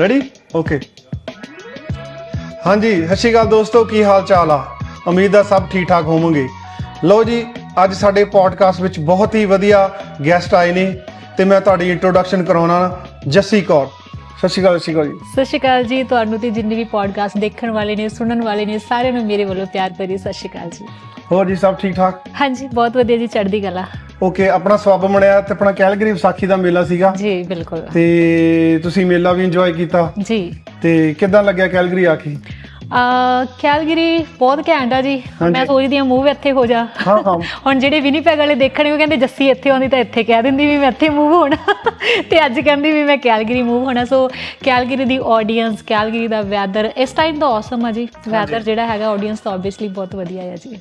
Ready okay ਹਾਂਜੀ ਸਤਿ ਸ਼੍ਰੀ ਅਕਾਲ ਦੋਸਤੋ ਕੀ ਹਾਲ ਚਾਲ ਆ? ਉਮੀਦ ਆ ਸਭ ਠੀਕ ਠਾਕ ਹੋਵੋਗੇ। ਲਓ ਜੀ ਅੱਜ ਸਾਡੇ ਪੋਡਕਾਸਟ ਵਿੱਚ ਬਹੁਤ ਹੀ ਵਧੀਆ ਗੈਸਟ ਆਏ ਨੇ ਤੇ ਮੈਂ ਤੁਹਾਡੀ ਇੰਟਰੋਡਕਸ਼ਨ ਕਰਾਉਣਾ ਜੱਸੀ ਕੌਰ। ਸਤਿ ਸ਼੍ਰੀ ਅਕਾਲ ਸਤਿ ਸ਼੍ਰੀ ਅਕਾਲ ਜੀ। ਸਤਿ ਸ਼੍ਰੀ ਅਕਾਲ ਜੀ ਤੁਹਾਨੂੰ ਤੇ ਜਿੰਨੇ ਵੀ ਪੋਡਕਾਸਟ ਦੇਖਣ ਵਾਲੇ ਨੇ ਸੁਣਨ ਵਾਲੇ ਨੇ ਸਾਰਿਆਂ ਨੂੰ ਮੇਰੇ ਵੱਲੋਂ ਪਿਆਰ ਭਰੀ ਸਤਿ ਸ਼੍ਰੀ ਅਕਾਲ ਜੀ। ਹੋਰ ਜੀ ਸਭ ਠੀਕ ਠਾਕ ਹਾਂਜੀ ਬਹੁਤ ਵਧੀਆ ਜੀ ਚੜ੍ਹਦੀ ਕਲਾ। ਓਕੇ ਆਪਣਾ ਸਵੱਬ ਬਣਿਆ ਤੇ ਆਪਣਾ ਕੈਲਗਰੀ ਵਿਸਾਖੀ ਦਾ ਮੇਲਾ ਸੀਗਾ। ਜੀ ਬਿਲਕੁਲ। ਤੇ ਤੁਸੀਂ ਮੇਲਾ ਵੀ ਇੰਜੋਏ ਕੀਤਾ। ਜੀ। ਤੇ ਕਿੱਦਾਂ ਲੱਗਿਆ ਕੈਲਗਰੀ ਆ ਕੇ? ਅ ਕੈਲਗਰੀ ਬਹੁਤ ਘੈਂਟ ਆ ਜੀ। ਮੈਂ ਸੋਚਦੀ ਆ ਮੂਵ ਇੱਥੇ ਹੋ ਜਾ। ਹਾਂ ਹਾਂ। ਹੁਣ ਜਿਹੜੇ ਵਿਨੀਪੈਗ ਵਾਲੇ ਦੇਖਣੇ ਉਹ ਕਹਿੰਦੇ ਜੱਸੀ ਇੱਥੇ ਆਉਂਦੀ ਤਾਂ ਇੱਥੇ ਕਹਿ ਦਿੰਦੀ ਵੀ ਮੈਂ ਇੱਥੇ ਮੂਵ ਹੋਣਾ। ਤੇ ਅੱਜ ਕਹਿੰਦੀ ਵੀ ਮੈਂ ਕੈਲਗਰੀ ਮੂਵ ਹੋਣਾ। ਸੋ ਕੈਲਗਰੀ ਦੀ ਆਡੀਅנס ਕੈਲਗਰੀ ਦਾ ਵੈਦਰ ਇਸ ਟਾਈਮ ਦਾ ਔਸਮ ਆ ਜੀ। ਵੈਦਰ ਜਿਹੜਾ ਹੈਗਾ ਆਡੀਅנס ਆਬਵੀਅਸਲੀ ਬਹੁਤ ਵਧੀਆ ਆ ਜੀ।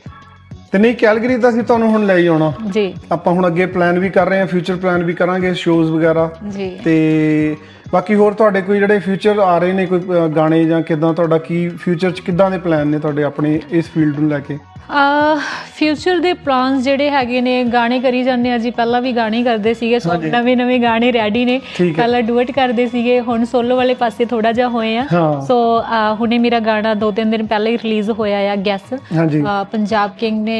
ਤੇ ਨਹੀਂ ਕੈਲਗਰੀ ਤਾਂ ਅਸੀਂ ਤੁਹਾਨੂੰ ਹੁਣ ਲੈ ਹੀ ਆਉਣਾ। ਜੀ। ਆਪਾਂ ਹੁਣ ਅੱਗੇ ਪਲਾਨ ਵੀ ਕਰ ਰਹੇ ਹਾਂ ਫਿਊਚਰ ਪਲਾਨ ਵੀ ਕਰਾਂਗੇ ਸ਼ੋਜ਼ ਵਗੈਰਾ। ਜੀ। ਤੇ ਬਾਕੀ ਹੋਰ ਤੁਹਾਡੇ ਕੋਈ ਜਿਹੜੇ ਫਿਊਚਰ ਆ ਰਹੇ ਨੇ ਕੋਈ ਅ, ਗਾਣੇ ਜਾਂ ਕਿਦਾਂ ਤੁਹਾਡਾ ਕੀ ਫਿਊਚਰ ਚ ਕਿਦਾਂ ਦੇ ਪਲਾਨ ਨੇ ਤੁਹਾਡੇ ਆਪਣੇ ਇਸ ਫੀਲਡ ਨੂੰ ਲੈ ਕੇ? ਫਿਊਚਰ ਦੇ ਪਲਾਨਸ ਜਿਹੜੇ ਹੈਗੇ ਨੇ ਗਾਣੇ ਕਰੀ ਜਾਂਦੇ ਆ ਜੀ। ਪਹਿਲਾਂ ਵੀ ਗਾਣੇ ਕਰਦੇ ਸੀਗੇ ਸੋ। ਨਵੇਂ ਨਵੇਂ ਗਾਣੇ ਰੈਡੀ ਨੇ। ਪਹਿਲਾਂ ਡੂਇਟ ਕਰਦੇ ਸੀਗੇ ਹੁਣ ਸੋਲੋ ਵਾਲੇ ਪਾਸੇ ਥੋੜਾ ਜਿਹਾ ਹੋਏ ਆ। ਸੋ ਹੁਣੇ ਮੇਰਾ ਗਾਣਾ ਦੋ ਤਿੰਨ ਦਿਨ ਪਹਿਲਾਂ ਹੀ ਰਿਲੀਜ਼ ਹੋਇਆ ਆ ਗੈਸ ਪੰਜਾਬ ਕਿੰਗ ਨੇ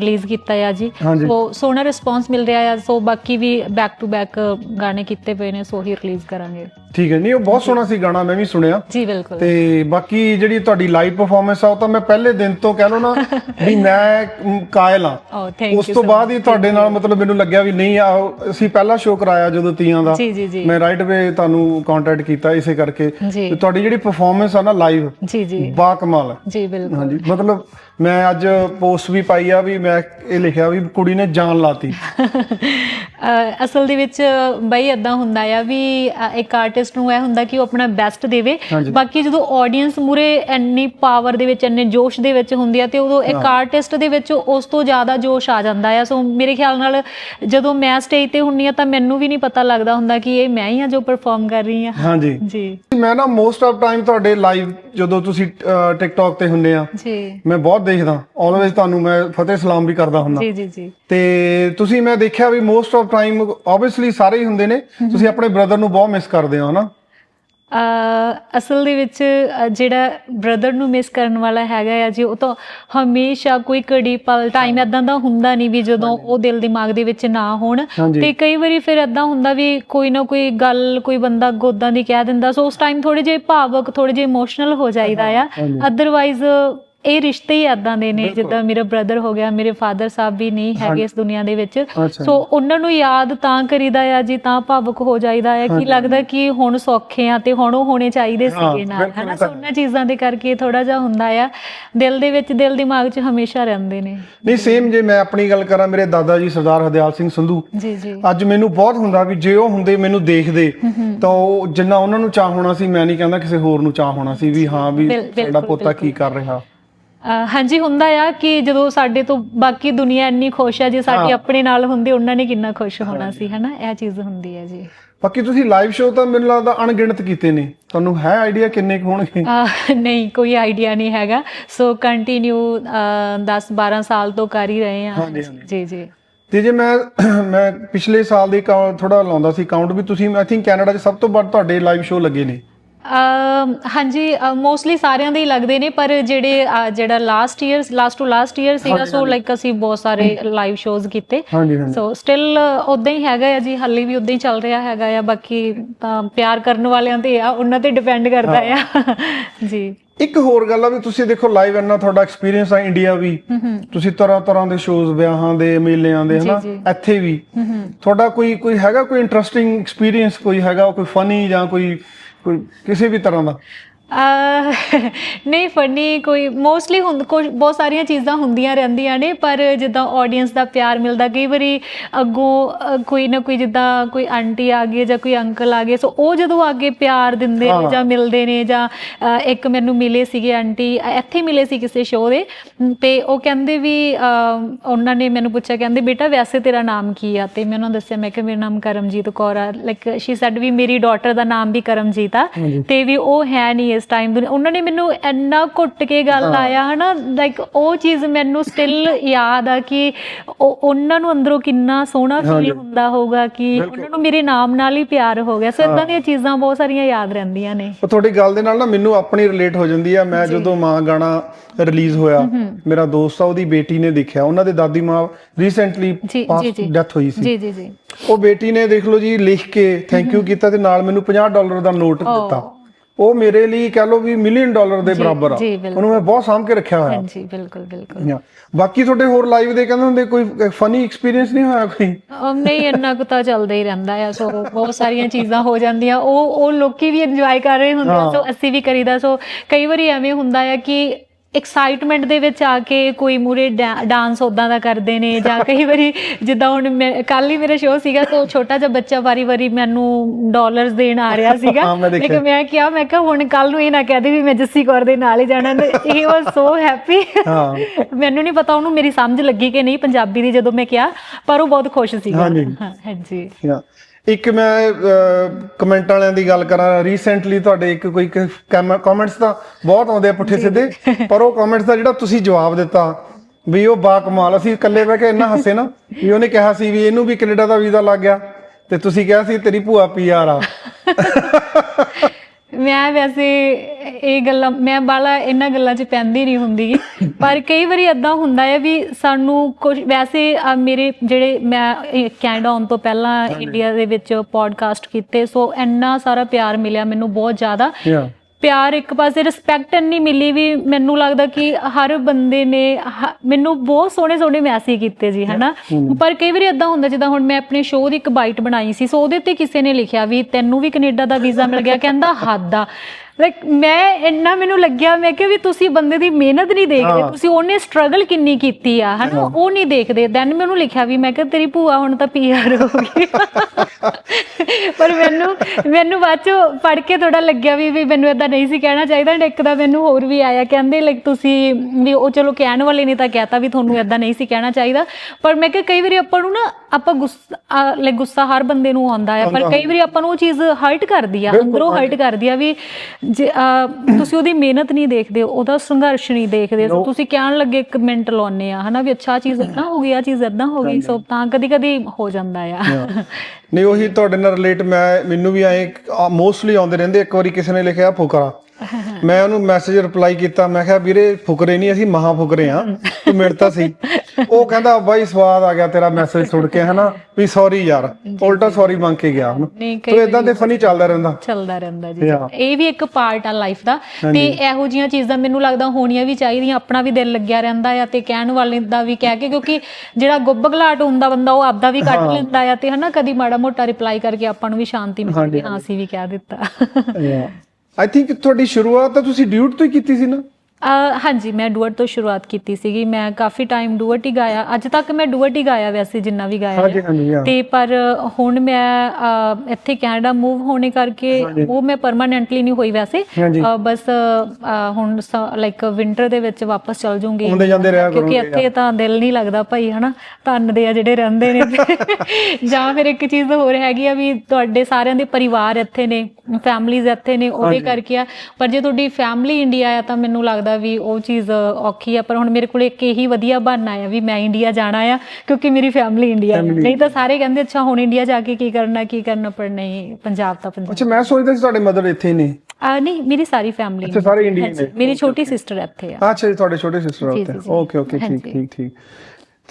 ਰਿਲੀਜ਼ ਕੀਤਾ ਆ ਜੀ। ਸੋ ਸੋਹਣਾ ਰਿਸਪੌਂਸ ਮਿਲ ਰਿਹਾ ਆ। ਸੋ ਬਾਕੀ ਵੀ ਬੈਕ ਟੂ ਬੈਕ ਗਾਣੇ ਕੀਤੇ ਪਏ ਨੇ ਸੋ ਹੀ ਰਿਲੀਜ਼ ਕਰਾਂਗੇ। ਠੀਕ ਹੈ। ਨਹੀਂ ਉਹ ਬਹੁਤ ਸੋਹਣਾ ਸੀ ਗਾਣਾ ਮੈਂ ਵੀ ਸੁਣਿਆ। ਜੀ ਬਿਲਕੁਲ। ਤੇ ਬਾਕੀ ਜਿਹੜੀ ਤੁਹਾਡੀ ਲਾਈਵ ਪਰਫਾਰਮੈਂਸ ਆ ਉਹ ਤਾਂ ਮੈਂ ਪਹਿਲੇ ਦਿਨ ਤੋਂ ਕਹਿ ਲਓ ਨਾ ਵੀ ਮੈਂ ਮ, ਕਾਇਲ ਆ ਓ ਥੈਂਕ ਉਸ ਤੋਂ ਬਾਅਦ ਹੀ ਤੁਹਾਡੇ ਨਾਲ ਮਤਲਬ ਮੈਨੂੰ ਲੱਗਿਆ ਵੀ ਨਹੀਂ ਆ ਅਸੀਂ ਪਹਿਲਾ ਸ਼ੋਅ ਕਰਾਇਆ ਜਦੋਂ ਤੀਆਂ ਦਾ। ਜੀ ਜੀ ਜੀ। ਮੈਂ ਰਾਈਟ ਵੇ ਤੁਹਾਨੂੰ ਕੰਟੈਕਟ ਕੀਤਾ ਇਸੇ ਕਰਕੇ। ਜੀ। ਤੇ ਤੁਹਾਡੀ ਜਿਹੜੀ ਪਰਫਾਰਮੈਂਸ ਆ ਨਾ ਲਾਈਵ ਜੀ ਜੀ। ਬਾ ਕਮਾਲ ਹੈ। ਜੀ ਬਿਲਕੁਲ। ਹਾਂਜੀ ਮਤਲਬ ਮੈਂ ਅੱਜ ਪੋਸਟ ਵੀ ਪਾਈ ਆ ਵੀ ਮੈਂ ਇਹ ਲਿਖਿਆ ਵੀ ਕੁੜੀ ਨੇ ਜਾਨ ਲਾਤੀ। ਅਸਲ ਦੇ ਵਿੱਚ ਬਈ ਇਦਾਂ ਹੁੰਦਾ ਆ ਵੀ ਇੱਕ ਆਰਟਿਸਟ ਨੂੰ ਇਹ ਹੁੰਦਾ ਕਿ ਉਹ ਆਪਣਾ ਬੈਸਟ ਦੇਵੇ। ਬਾਕੀ ਜਦੋਂ ਆਡੀਅנס ਮੂਰੇ ਇੰਨੀ ਪਾਵਰ ਦੇ ਵਿੱਚ ਇੰਨੇ ਜੋਸ਼ ਦੇ ਵਿੱਚ ਹੁੰਦੀ ਆ ਤੇ ਉਦੋਂ ਇੱਕ ਆਰਟਿਸਟ ਦੇ ਵਿੱਚ ਉਸ ਤੋਂ ਜ਼ਿਆਦਾ ਜੋਸ਼ ਆ ਜਾਂਦਾ ਆ। ਸੋ ਮੇਰੇ ਖਿਆਲ ਨਾਲ ਜਦੋਂ ਮੈਂ ਸਟੇਜ ਤੇ ਹੁੰਨੀ ਆ ਤਾਂ ਮੈਨੂੰ ਵੀ ਨਹੀਂ ਪਤਾ ਲੱਗਦਾ ਹੁੰਦਾ ਕਿ ਇਹ ਮੈਂ ਹੀ ਆ ਜੋ ਪਰਫਾਰਮ ਕਰ ਰਹੀ ਆ। ਹਾਂਜੀ। ਜੀ। ਮੈਂ ਨਾ ਮੋਸਟ ਆਫ ਟਾਈਮ ਤੁਹਾਡੇ ਲਾਈਵ ਜਦੋਂ ਤੁਸੀਂ ਟਿਕਟੌਕ ਤੇ ਹੁੰਦੇ ਆ ਜੀ। ਮੈਂ ਬਹੁਤ ਦੇਖਦਾ ਆਲਵੇਜ਼ ਤੁਹਾਨੂੰ ਮੈਂ ਫਤਿਹ ਸਲਾਮ ਵੀ ਕਰਦਾ ਹੁੰਦਾ। ਜੀ ਜੀ ਜੀ। ਤੇ ਤੁਸੀਂ ਮੈਂ ਦੇਖਿਆ ਵੀ ਮੋਸਟ ਆਫ ਟਾਈਮ ਆਬਵੀਅਸਲੀ ਸਾਰੇ ਹੀ ਹੁੰਦੇ ਨੇ ਤੁਸੀਂ ਆਪਣੇ ਬ੍ਰਦਰ ਨੂੰ ਬਹੁਤ ਮਿਸ ਕਰਦੇ ਹੋ ਹਨਾ? ਅਸਲ ਦੇ ਵਿੱਚ ਜਿਹੜਾ ਬ੍ਰਦਰ ਨੂੰ ਮਿਸ ਕਰਨ ਵਾਲਾ ਹੈਗਾ ਆ ਜੀ ਉਹ ਤਾਂ ਹਮੇਸ਼ਾ ਕੋਈ ਘੜੀ ਪਲ ਟਾਈਮ ਐਦਾਂ ਦਾ ਹੁੰਦਾ ਨਹੀਂ ਵੀ ਜਦੋਂ ਉਹ ਦਿਲ ਦਿਮਾਗ ਦੇ ਵਿੱਚ ਨਾ ਹੋਣ। ਤੇ ਕਈ ਵਾਰੀ ਫਿਰ ਐਦਾਂ ਹੁੰਦਾ ਵੀ ਕੋਈ ਨਾ ਕੋਈ ਗੱਲ ਕੋਈ ਬੰਦਾ ਗੋਦਾਂ ਦੀ ਕਹਿ ਦਿੰਦਾ ਸੋ ਉਸ ਟਾਈਮ ਥੋੜੇ ਜਿਹੇ ਭਾਵਕ ਥੋੜੇ ਜਿਹੇ ਇਮੋਸ਼ਨਲ ਹੋ ਜਾਈਦਾ ਆ। ਅਦਰਵਾਈਜ਼ ਇਹ ਰਿਸ਼ਤੇ ਹੀ ਐਦਾਂ ਦੇ ਨੇ ਜਿੱਦਾਂ ਮੇਰਾ ਬ੍ਰਦਰ ਹੋ ਗਿਆ ਮੇਰੇ ਫਾਦਰ ਸਾਹਿਬ ਵੀ ਨਹੀਂ ਹੈਗੇ ਇਸ ਦੁਨੀਆ ਦੇ ਵਿੱਚ। ਸੋ ਉਹਨਾਂ ਨੂੰ ਯਾਦ ਤਾਂ ਕਰੀਦਾ ਆ ਜੀ ਤਾਂ ਭਾਵੁਕ ਹੋ ਜਾਈਦਾ ਆ। ਕਿ ਲੱਗਦਾ ਕਿ ਹੁਣ ਸੌਖੇ ਆ ਤੇ ਹੁਣ ਉਹ ਹੋਣੇ ਚਾਹੀਦੇ ਸੀਗੇ ਨਾਲ ਹਨਾ? ਸੋ ਉਹਨਾਂ ਚੀਜ਼ਾਂ ਦੇ ਕਰਕੇ ਥੋੜਾ ਜਿਹਾ ਹੁੰਦਾ ਆ। ਦਿਲ ਦੇ ਵਿੱਚ ਦਿਲ ਦਿਮਾਗ 'ਚ ਹਮੇਸ਼ਾ ਰਹਿੰਦੇ ਨੇ। ਨਹੀਂ ਸੇਮ ਜੇ ਮੈਂ ਆਪਣੀ ਗੱਲ ਕਰਾਂ ਮੇਰੇ ਦਾਦਾ ਜੀ ਸਰਦਾਰ ਹਰਦਿਆਲ ਸਿੰਘ ਸੰਧੂ। ਜੀ ਜੀ। ਅੱਜ ਮੈਨੂੰ ਬਹੁਤ ਹੁੰਦਾ ਵੀ ਜੇ ਉਹ ਹੁੰਦੇ ਮੈਨੂੰ ਦੇਖਦੇ ਤਾਂ ਉਹ ਜਿੰਨਾ ਉਹਨਾਂ ਨੂੰ ਚਾਹ ਹੋਣਾ ਸੀ ਮੈਂ ਨਹੀਂ ਕਹਿੰਦਾ ਕਿਸੇ ਹੋਰ ਨੂੰ ਚਾਹ ਹੋਣਾ ਸੀ ਵੀ ਹਾਂ ਵੀ ਸਾਡਾ ਪੋਤਾ ਕੀ ਕਰ ਰਿਹਾ। ਹਾਂਜੀ ਹੁੰਦਾ ਆ ਕਿ ਜਦੋਂ ਸਾਡੇ ਤੋਂ ਬਾਕੀ ਦੁਨੀਆ ਇੰਨੀ ਖੁਸ਼ ਆ ਜੇ ਸਾਡੀ ਹਾਂ। ਆਪਣੇ ਨਾਲ ਹੁੰਦੇ ਉਹਨਾਂ ਨੇ ਕਿੰਨਾ ਖੁਸ਼ ਹੋਣਾ ਸੀ ਹਨਾ? ਇਹ ਚੀਜ਼ ਹੁੰਦੀ ਹੈ ਜੀ। ਬਾਕੀ ਤੁਸੀਂ ਲਾਈਵ ਸ਼ੋਅ ਤਾਂ ਮੈਨੂੰ ਲੱਗਦਾ ਅਣਗਿਣਤ ਕੀਤੇ ਨੇ। ਤੁਹਾਨੂੰ ਹੈ ਆਈਡੀਆ ਕਿੰਨੇ ਕੁ ਹੋਣਗੇ? ਨਹੀਂ ਕੋਈ ਆਈਡੀਆ ਨਹੀਂ ਹੈਗਾ। ਸੋ ਕੰਟੀਨਿਊ 10 12 ਸਾਲ ਤੋਂ ਕਰ ਹੀ ਰਹੇ ਆ। ਜੀ ਜੀ। ਤੇ ਜੇ ਮੈਂ ਮੈਂ ਪਿਛਲੇ ਸਾਲ ਦੀ ਥੋੜਾ ਲਾਉਂਦਾ ਸੀ ਕਾਊਂਟ ਵੀ ਤੁਸੀਂ ਆਈ ਥਿੰਕ ਕੈਨੇਡਾ 'ਚ ਸਭ ਤੋਂ ਵੱਧ ਤੁਹਾਡੇ ਲਾਈਵ ਸ਼ੋਅ ਲੱਗੇ ਨੇ। ਹਾਂਜੀ ਮੋਸਟਲੀ ਸਾਰਿਆਂ ਦੇ ਹੀ ਲੱਗਦੇ ਨੇ ਪਰ ਜਿਹੜੇ ਅਹ, ਜਿਹੜਾ last year last to last year ਸੀਗਾ ਸੋ ਲਾਈਕ ਅਸੀਂ ਬਹੁਤ ਸਾਰੇ ਲਾਈਵ ਸ਼ੋਜ਼ ਕੀਤੇ। ਹਾਂਜੀ ਹਾਂਜੀ। ਸੋ ਸਟਿਲ ਉਦਾਂ ਹੀ ਹੈਗਾ ਜੀ ਹਾਲੇ ਵੀ ਉਦਾਂ ਹੀ ਚੱਲ ਰਿਹਾ ਹੈਗਾ ਆ ਬਾਕੀ ਤਾਂ ਪਿਆਰ ਕਰਨ ਵਾਲਿਆਂ ਤੇ ਆ ਉਹਨਾਂ ਤੇ ਡਿਪੈਂਡ ਕਰਦਾ ਆ। ਜੀ। ਇੱਕ ਹੋਰ ਗੱਲ ਆ ਵੀ ਤੁਸੀਂ ਦੇਖੋ ਲਾਈਵ ਇੰਨਾ ਤੁਹਾਡਾ ਐਕਸਪੀਰੀਅੰਸ ਆ ਇੰਡੀਆ ਵੀ। ਤੁਸੀਂ ਤਰ੍ਹਾਂ ਤਰ੍ਹਾਂ ਦੇ ਸ਼ੋਜ਼ ਵਿਆਹਾਂ ਦੇ ਮੇਲਿਆਂ ਦੇ ਹਨਾ? ਜੀ। ਇੱਥੇ ਵੀ। ਤੁਹਾਡਾ ਕੋਈ ਕੋਈ ਹੈਗਾ ਕੋਈ ਇੰਟਰਸਟਿੰਗ ਐਕਸਪੀਰੀਅੰਸ ਕੋਈ ਹੈਗਾ ਕੋਈ ਫਨੀ ਜਾਂ ਕੋਈ ਕੋਈ ਕਿਸੇ ਵੀ ਤਰ੍ਹਾਂ ਦਾ? ਅਹ ਨਹੀਂ ਫਨੀ ਕੋਈ ਮੋਸਟਲੀ ਹੁੰਦ ਕੁਛ ਬਹੁਤ ਸਾਰੀਆਂ ਚੀਜ਼ਾਂ ਹੁੰਦੀਆਂ ਰਹਿੰਦੀਆਂ ਨੇ ਪਰ ਜਿੱਦਾਂ ਆਡੀਅנס ਦਾ ਪਿਆਰ ਮਿਲਦਾ ਕਈ ਵਾਰੀ ਅੱਗੋਂ ਅਹ, ਕੋਈ ਨਾ ਕੋਈ ਜਿੱਦਾਂ ਕੋਈ ਆਂਟੀ ਆ ਗਈ ਜਾਂ ਕੋਈ ਅੰਕਲ ਆ ਗਏ ਸੋ ਉਹ ਜਦੋਂ ਅੱਗੇ ਪਿਆਰ ਦਿੰਦੇ ਨੇ। ਜਾਂ ਮਿਲਦੇ ਨੇ ਜਾਂ ਅਹ, ਇੱਕ ਮੈਨੂੰ ਮਿਲੇ ਸੀਗੇ ਆਂਟੀ ਇੱਥੇ ਮਿਲੇ ਸੀ ਕਿਸੇ ਸ਼ੋਅ ਦੇ ਮ, ਤੇ ਉਹ ਕਹਿੰਦੇ ਵੀ ਅਹ, ਉਹਨਾਂ ਨੇ ਮੈਨੂੰ ਪੁੱਛਿਆ ਕਹਿੰਦੇ ਬੇਟਾ ਵੈਸੇ ਤੇਰਾ ਨਾਮ ਕੀ ਆ ਤੇ ਮੈਂ ਉਹਨਾਂ ਨੂੰ ਦੱਸਿਆ ਮੈਂ ਕਿ ਮੇਰਾ ਨਾਮ ਕਰਮਜੀਤ ਕੌਰ ਆ ਲਾਈਕ ਸ਼ੀ ਸੈਡ ਵੀ ਮੇਰੀ ਡਾਟਰ ਦਾ ਨਾਮ ਵੀ ਕਰਮਜੀਤ ਆ। ਤੇ ਵੀ ਉਹ ਹੈ ਨਹੀਂ ਇਸ ਇਸ ਟਾਈਮ ਉਹਨਾਂ ਨੇ ਮੈਨੂੰ ਇੰਨਾ ਘੁੱਟ ਕੇ ਗੱਲ ਹਾਂ। ਆਇਆ ਹਨਾ? ਲਾਈਕ ਉਹ ਚੀਜ਼ ਮੈਨੂੰ ਸਟਿਲ ਯਾਦ ਆ ਕਿ ਉਹ ਉਹਨਾਂ ਨੂੰ ਅੰਦਰੋਂ ਕਿੰਨਾ ਸੋਹਣਾ। ਫੀਲ ਹੁੰਦਾ ਹੋਊਗਾ ਕਿ। ਉਹਨਾਂ ਨੂੰ ਮੇਰੇ ਨਾਮ ਨਾਲ ਹੀ ਪਿਆਰ ਹੋ ਗਿਆ। ਸੋ ਇਦਾਂ ਦੀਆਂ ਚੀਜ਼ਾਂ ਬਹੁਤ ਸਾਰੀਆਂ ਯਾਦ ਰਹਿੰਦੀਆਂ ਨੇ। ਉਹ ਤੁਹਾਡੀ ਗੱਲ ਦੇ ਨਾਲ ਨਾ ਮੈਨੂੰ ਆਪਣੀ ਰਿਲੇਟ ਹੋ ਜਾਂਦੀ ਆ। ਮੈਂ ਜਦੋਂ ਮਾਂ ਗਾਣਾ ਰਿਲੀਜ਼ ਹੋਇਆ ਮੇਰਾ ਦੋਸਤ ਆ ਉਹਦੀ ਬੇਟੀ ਨੇ ਦੇਖਿਆ। ਉਹਨਾਂ ਦੇ ਦਾਦੀ ਮਾਂ ਰੀਸੈਂਟਲੀ ਡੈਥ ਹੋਈ ਸੀ। ਜੀ ਜੀ ਜੀ। ਉਹ ਬੇਟੀ ਨੇ ਦੇਖ ਲਓ ਜੀ ਲਿਖ ਕੇ ਥੈਂਕ ਯੂ ਕੀਤਾ ਤੇ ਨਾਲ ਮੈਨੂੰ 50 ਡਾਲਰ ਦਾ ਨੋਟ। ਦਿੱਤਾ। ਉਹ ਮੇਰੇ ਲਈ ਕਹ ਲਓ ਵੀ ਮਿਲੀਅਨ ਡਾਲਰ ਦੇ ਬਰਾਬਰ ਆ। ਜੀ, ਬਿਲਕੁਲ। ਉਹਨੂੰ ਮੈਂ ਬਹੁਤ ਸਾਂਭ ਕੇ ਰੱਖਿਆ ਹੋਇਆ। ਹਾਂਜੀ ਬਿਲਕੁਲ ਬਿਲਕੁਲ। ਹਾਂ। ਬਾਕੀ ਤੁਹਾਡੇ ਹੋਰ ਲਾਈਵ ਦੇ ਕਹਿੰਦੇ ਹੁੰਦੇ ਕੋਈ ਫਨੀ ਐਕਸਪੀਰੀਅੰਸ ਨਹੀਂ ਹੋਇਆ ਕੋਈ? ਅਮ ਨਹੀਂ ਇੰਨਾ ਕੁ ਤਾਂ ਚੱਲਦਾ ਹੀ ਰਹਿੰਦਾ ਆ। ਸੋ ਬਹੁਤ ਸਾਰੀਆਂ ਚੀਜ਼ਾਂ ਹੋ ਜਾਂਦੀਆਂ। ਉਹ ਉਹ ਲੋਕੀ ਵੀ ਇੰਜੋਏ ਕਰ ਰਹੇ ਹੁੰਦੇ ਆ। ਸੋ ਅਸੀਂ ਵੀ ਕਰੀਦਾ। ਸੋ ਕਈ ਵਾਰੀ ਐਵੇਂ ਹੁੰਦਾ ਆ ਕਿ ਐਕਸਾਈਟਮੈਂਟ ਦੇ ਵਿੱਚ ਆ ਕੇ ਕੋਈ ਮੂਰੇ ਡਾਂਸ ਉਦਾਂ ਦਾ ਕਰਦੇ ਨੇ ਜਾਂ ਕਈ ਵਾਰੀ ਜਿੱਦਾਂ ਹੁਣ ਕੱਲ ਹੀ ਮੇਰਾ ਸ਼ੋਅ ਸੀਗਾ ਤਾਂ ਛੋਟਾ ਜਿਹਾ ਬੱਚਾ ਵਾਰੀ-ਵਾਰੀ ਮੈਨੂੰ ਡਾਲਰਸ ਦੇਣ ਆ ਰਿਹਾ ਸੀਗਾ। ਲੇਕਿਨ ਮੈਂ ਕਿਹਾ ਮੈਂ ਕਿਹਾ ਹੁਣ ਕੱਲ ਨੂੰ ਇਹ ਨਾ ਕਹਦੇ ਵੀ ਮੈਂ ਜੱਸੀ ਕੌਰ ਦੇ ਨਾਲ ਹੀ ਜਾਣਾ ਹੀ ਵਾਸ ਸੋ ਹੈਪੀ ਹਾਂ। ਮੈਨੂੰ ਨਹੀਂ ਪਤਾ ਉਹਨੂੰ ਮੇਰੀ ਸਮਝ ਲੱਗੀ ਕਿ ਨਹੀਂ ਪੰਜਾਬੀ ਦੀ ਜਦੋਂ ਮੈਂ ਕਿਹਾ ਪਰ ਉਹ ਬਹੁਤ ਖੁਸ਼ ਸੀਗਾ। ਹਾਂਜੀ। ਹਾਂ, ਹਾਂਜੀ। ਹਾਂ। ਇੱਕ ਮੈਂ ਕਮੈਂਟ ਵਾਲਿਆਂ ਦੀ ਗੱਲ ਕਰਾਂ ਰੀਸੈਂਟਲੀ ਤੁਹਾਡੇ ਇੱਕ ਕੋਈ ਕਮੈਂਟਸ ਤਾਂ ਬਹੁਤ ਆਉਂਦੇ ਆ ਪੁੱਠੇ ਸਿੱਧੇ ਪਰ ਉਹ ਕਮੈਂਟਸ ਦਾ ਜਿਹੜਾ ਤੁਸੀਂ ਜਵਾਬ ਦਿੱਤਾ ਵੀ ਉਹ ਬਾ ਕਮਾਲ ਅਸੀਂ ਇਕੱਲੇ ਬਹਿ ਕੇ ਇੰਨਾ ਹੱਸੇ ਨਾ ਵੀ ਉਹਨੇ ਕਿਹਾ ਸੀ ਵੀ ਇਹਨੂੰ ਵੀ ਕੈਨੇਡਾ ਦਾ ਵੀਜ਼ਾ ਲੱਗ ਗਿਆ ਤੇ ਤੁਸੀਂ ਕਿਹਾ ਸੀ ਤੇਰੀ ਭੂਆ ਪੀਆਰ ਆ। ਮੈਂ ਵੈਸੇ ਇਹ ਗੱਲਾਂ ਮੈਂ ਬਾਲਾ ਇਹਨਾਂ ਗੱਲਾਂ 'ਚ ਪੈਂਦੀ ਨਹੀਂ ਹੁੰਦੀ। ਪਰ ਕਈ ਵਾਰੀ ਇਦਾਂ ਹੁੰਦਾ ਹੈ ਵੀ ਸਾਨੂੰ ਕੁਝ ਵੈਸੇ ਮੇਰੇ ਜਿਹੜੇ ਮੈਂ ਕੈਨੇਡਾ ਆਉਣ ਤੋਂ ਪਹਿਲਾਂ ਇੰਡੀਆ ਦੇ ਵਿੱਚ ਪੋਡਕਾਸਟ ਕੀਤੇ ਸੋ ਇੰਨਾ ਸਾਰਾ ਪਿਆਰ ਮਿਲਿਆ ਮੈਨੂੰ ਬਹੁਤ ਜ਼ਿਆਦਾ। ਪਿਆਰ ਇੱਕ ਪਾਸੇ ਰਿਸਪੈਕਟ ਇੰਨੀ ਮਿਲੀ ਵੀ ਮੈਨੂੰ ਲੱਗਦਾ ਕਿ ਹਰ ਬੰਦੇ ਨੇ ਹ- ਮੈਨੂੰ ਬਹੁਤ ਸੋਹਣੇ ਸੋਹਣੇ ਮੈਸੇਜ ਕੀਤੇ ਜੀ ਹਨਾ? ਪਰ ਕਈ ਵਾਰੀ ਇਦਾਂ ਹੁੰਦਾ ਜਿੱਦਾਂ ਹੁਣ ਮੈਂ ਆਪਣੇ ਸ਼ੋਅ ਦੀ ਇੱਕ ਬਾਈਟ ਬਣਾਈ ਸੀ ਸੋ ਉਹਦੇ ਤੇ ਕਿਸੇ ਨੇ ਲਿਖਿਆ ਵੀ ਤੈਨੂੰ ਵੀ ਕੈਨੇਡਾ ਦਾ ਵੀਜ਼ਾ ਮਿਲ ਗਿਆ ਕਹਿੰਦਾ ਹੱਦ ਆ। ਲਾਈਕ ਮੈਂ ਇੰਨਾ ਮੈਨੂੰ ਲੱਗਿਆ ਮੈਂ ਕਿਹਾ ਵੀ ਤੁਸੀਂ ਬੰਦੇ ਦੀ ਮਿਹਨਤ ਨਹੀਂ ਦੇਖਦੇ ਹਾਂ। ਤੁਸੀਂ ਉਹਨੇ ਸਟਰਗਲ ਕਿੰਨੀ ਕੀਤੀ ਆ ਹਨਾ? ਉਹ ਨਹੀਂ ਦੇਖਦੇ। ਦੈਨ ਮੈਨੂੰ ਲਿਖਿਆ ਵੀ ਮੈਂ ਕਿਹਾ ਤੇਰੀ ਭੂਆ ਹੁਣ ਤਾਂ ਪੀਆਰ ਹੋ ਗਈ। ਪਰ ਮੈਨੂੰ ਮੈਨੂੰ ਬਾਅਦ ਚੋਂ ਪੜ ਕੇ ਥੋੜਾ ਲੱਗਿਆ ਵੀ ਵੀ ਮੈਨੂੰ ਇਦਾਂ ਨਹੀਂ ਸੀ ਕਹਿਣਾ ਚਾਹੀਦਾ and ਇੱਕ ਦਾ ਮੈਨੂੰ ਹੋਰ ਵੀ ਆਇਆ ਕਹਿੰਦੇ ਲਾਈਕ ਤੁਸੀਂ ਵੀ ਉਹ ਚਲੋ ਕਹਿਣ ਵਾਲੇ ਨੇ ਤਾਂ ਕਹਿਤਾ ਵੀ ਤੁਹਾਨੂੰ ਇਦਾਂ ਨਹੀਂ ਸੀ ਕਹਿਣਾ ਚਾਹੀਦਾ। ਪਰ ਮੈਂ ਕਿਹਾ ਕਈ ਵਾਰੀ ਆਪਾਂ ਨੂੰ ਨਾ ਆਪਾਂ ਗੁੱਸਾ ਲਾਈਕ ਗੁੱਸਾ ਹਰ ਬੰਦੇ ਨੂੰ ਆਉਂਦਾ ਆ ਪਰ ਕਈ ਵਾਰੀ ਆਪਾਂ ਨੂੰ ਉਹ ਚੀਜ਼ ਹਰਟ ਕਰਦੀ ਆ ਬਿਲਕੁਲ, ਅੰਦਰੋਂ ਹਰਟ ਕਰਦੀ ਆ ਵੀ ਜੇ, ਤੁਸੀਂ ਉਹਦੀ ਮਿਹਨਤ ਨਹੀਂ ਦੇਖਦੇ ਉਹਦਾ ਸੰਘਰਸ਼ ਨਹੀਂ ਦੇਖਦੇ ਤੁਸੀਂ ਕਹਿਣ ਲੱਗੇ ਇੱਕ ਮਿੰਟ ਲਾਉਨੇ ਆ ਹਨਾ ਵੀ ਅੱਛਾ ਚੀਜ਼ ਇਦਾਂ ਹੋ ਗਈ ਆ ਚੀਜ਼ ਇਦਾਂ ਹੋ ਗਈ ਸੋ ਤਾਂ ਕਦੀ ਕਦੀ ਹੋ ਜਾਂਦਾ ਆ। ਨਹੀਂ ਉਹੀ ਤੁਹਾਡੇ ਨਾਲ ਰਿਲੇਟ ਮੈਂ ਮੈਨੂੰ ਵੀ ਐ ਮੋਸਟਲੀ ਆਉਂਦੇ ਰਹਿੰਦੇ ਇੱਕ ਵਾਰੀ ਕਿਸੇ ਨੇ ਲਿਖਿਆ ਫੁਕਰਾ। ਮੈਂ ਉਹਨੂੰ ਮੈਸੇਜ ਰਿਪਲਾਈ ਕੀਤਾ ਮੈਂ ਕਿਹਾ ਵੀਰੇ ਫੁਕਰੇ ਨਹੀਂ ਅਸੀਂ ਮਹਾ ਫੁਕਰੇ ਆ। ਤੂੰ ਮਿਲਤਾ ਸੀ ਉਹ ਕਹਿੰਦਾ ਬਾਈ ਸਵਾਦ ਆ ਗਿਆ ਤੇਰਾ ਮੈਸੇਜ ਸੁਣ ਕੇ ਹਨਾ? ਵੀ ਸੌਰੀ ਯਾਰ ਉਲਟਾ ਸੌਰੀ ਮੰਗ ਕੇ ਗਿਆ ਹੁਣ। ਤੋ ਇਦਾਂ ਦੇ ਫਨੀ ਚੱਲਦਾ ਰਹਿੰਦਾ। ਚੱਲਦਾ ਰਹਿੰਦਾ ਜੀ. ਇਹ ਵੀ ਇੱਕ ਪਾਰਟ ਆ ਲਾਈਫ ਦਾ। ਤੇ ਇਹੋ ਜੀਆਂ ਚੀਜ਼ਾਂ ਮੈਨੂੰ ਲੱਗਦਾ ਹੋਣੀਆਂ ਵੀ ਚਾਹੀਦੀਆਂ ਆਪਣਾ ਵੀ ਦਿਲ ਲੱਗਿਆ ਰਹਿੰਦਾ ਆ ਤੇ ਕਹਿਣ ਵਾਲੇ ਦਾ ਵੀ ਕਹਿ ਕੇ ਕਿਉਂਕਿ ਜਿਹੜਾ ਗੁੱਬਗਲਾਟ ਹੁੰਦਾ ਬੰਦਾ ਉਹ ਆਪਦਾ ਵੀ ਕੱਢ ਲੈਂਦਾ ਆ ਤੇ ਹਨਾ ਕਦੀ ਮਾੜਾ ਮੋਟਾ ਰਿਪਲਾਈ ਕਰਕੇ ਆਪਾਂ ਨੂੰ ਵੀ ਸ਼ਾਂਤੀ ਮਿਲਦੀ ਹਾਂ ਅਸੀਂ ਵੀ ਕਹਿ ਦਿੱਤਾ। ਆਈ ਥਿੰਕ ਤੁਹਾਡੀ ਸ਼ੁਰੂਆਤ ਤਾਂ ਤੁਸੀਂ ਡਿਊਟ ਤੋਂ ਹੀ ਕੀਤੀ ਸੀ ਨਾ। ਹਾਂਜੀ ਮੈਂ ਡੂਅਟ ਤੋਂ ਸ਼ੁਰੂਆਤ ਕੀਤੀ ਸੀਗੀ। ਮੈਂ ਕਾਫੀ ਟਾਈਮ ਡੂਅਟ ਹੀ ਗਾਇਆ। ਅੱਜ ਤੱਕ ਮੈਂ ਡੂਅਟ ਹੀ ਗਾਇਆ ਵੈਸੇ ਜਿੰਨਾ ਵੀ ਗਾਇਆ ਹਾਂਜੀ। ਹਾਂਜੀ ਹਾਂ। ਤੇ ਪਰ ਹੁਣ ਮੈਂ ਇੱਥੇ ਕੈਨੇਡਾ ਮੂਵ ਹੋਣੇ ਕਰਕੇ ਉਹ ਮੈਂ ਪਰਮਾਨੈਂਟਲੀ ਨਹੀਂ ਹੋਈ ਵੈਸੇ। ਹਾਂਜੀ। ਬਸ ਹੁਣ ਲਾਈਕ ਵਿੰਟਰ ਦੇ ਵਿੱਚ ਵਾਪਸ ਚਲ ਜੂੰਗੀ ਆਉਂਦੇ ਜਾਂਦੇ ਰਿਹਾ ਕਿਉਂਕਿ ਕਰੋਗੇ ਇੱਥੇ ਤਾਂ ਦਿਲ ਨਹੀਂ ਲੱਗਦਾ ਭਾਈ ਹਨਾ? ਧੰਨ ਦੇ ਆ ਜਿਹੜੇ ਰਹਿੰਦੇ ਨੇ। ਜਾਂ ਫਿਰ ਇੱਕ ਚੀਜ਼ ਹੋਰ ਹੈਗੀ ਆ ਵੀ ਤੁਹਾਡੇ ਸਾਰਿਆਂ ਦੇ ਪਰਿਵਾਰ ਇੱਥੇ ਨੇ ਫੈਮਲੀਜ਼ ਇੱਥੇ ਨੇ ਉਹਦੇ ਕਰਕੇ ਆ। ਪਰ ਜੇ ਤੁਹਾਡੀ ਫੈਮਿਲੀ ਇੰਡੀਆ ਆ ਤਾਂ ਮੈਨੂੰ ਲੱਗਦਾ ਵੀ ਉਹ ਚੀਜ਼ ਔਖੀ ਆ ਪਰ ਹੁਣ ਮੇਰੇ ਕੋਲ ਇੱਕ ਇਹੀ ਵਧੀਆ ਬਹਾਨਾ ਆ ਵੀ ਮੈਂ ਇੰਡੀਆ ਜਾਣਾ ਆ ਕਿਉਂਕਿ ਮੇਰੀ ਫੈਮਿਲੀ ਇੰਡੀਆ ਨਹੀਂ ਤਾਂ ਸਾਰੇ ਕਹਿੰਦੇ ਅੱਛਾ ਹੁਣ ਇੰਡੀਆ ਜਾ ਕੇ ਕੀ ਕਰਨਾ ਕੀ ਕਰਨਾ ਪਰ ਨਹੀਂ ਪੰਜਾਬ ਤਾਂ ਪੰਜਾਬ। ਅੱਛਾ ਮੈਂ ਸੋਚਦਾ ਸੀ ਤੁਹਾਡੇ ਮਦਰ ਇੱਥੇ ਨੇ। ਆ ਨਹੀਂ ਮੇਰੀ ਸਾਰੀ ਫੈਮਿਲੀ ਅੱਛਾ ਸਾਰੇ ਇੰਡੀਅਨ ਨੇ। ਮੇਰੀ ਛੋਟੀ ਸਿਸਟਰ ਇੱਥੇ ਆ। ਅੱਛਾ ਜੀ ਤੁਹਾਡੇ ਛੋਟੇ ਸਿਸਟਰ ਉੱਥੇ। ਓਕੇ ਓਕੇ ਠੀਕ। ਠੀਕ ਠੀਕ।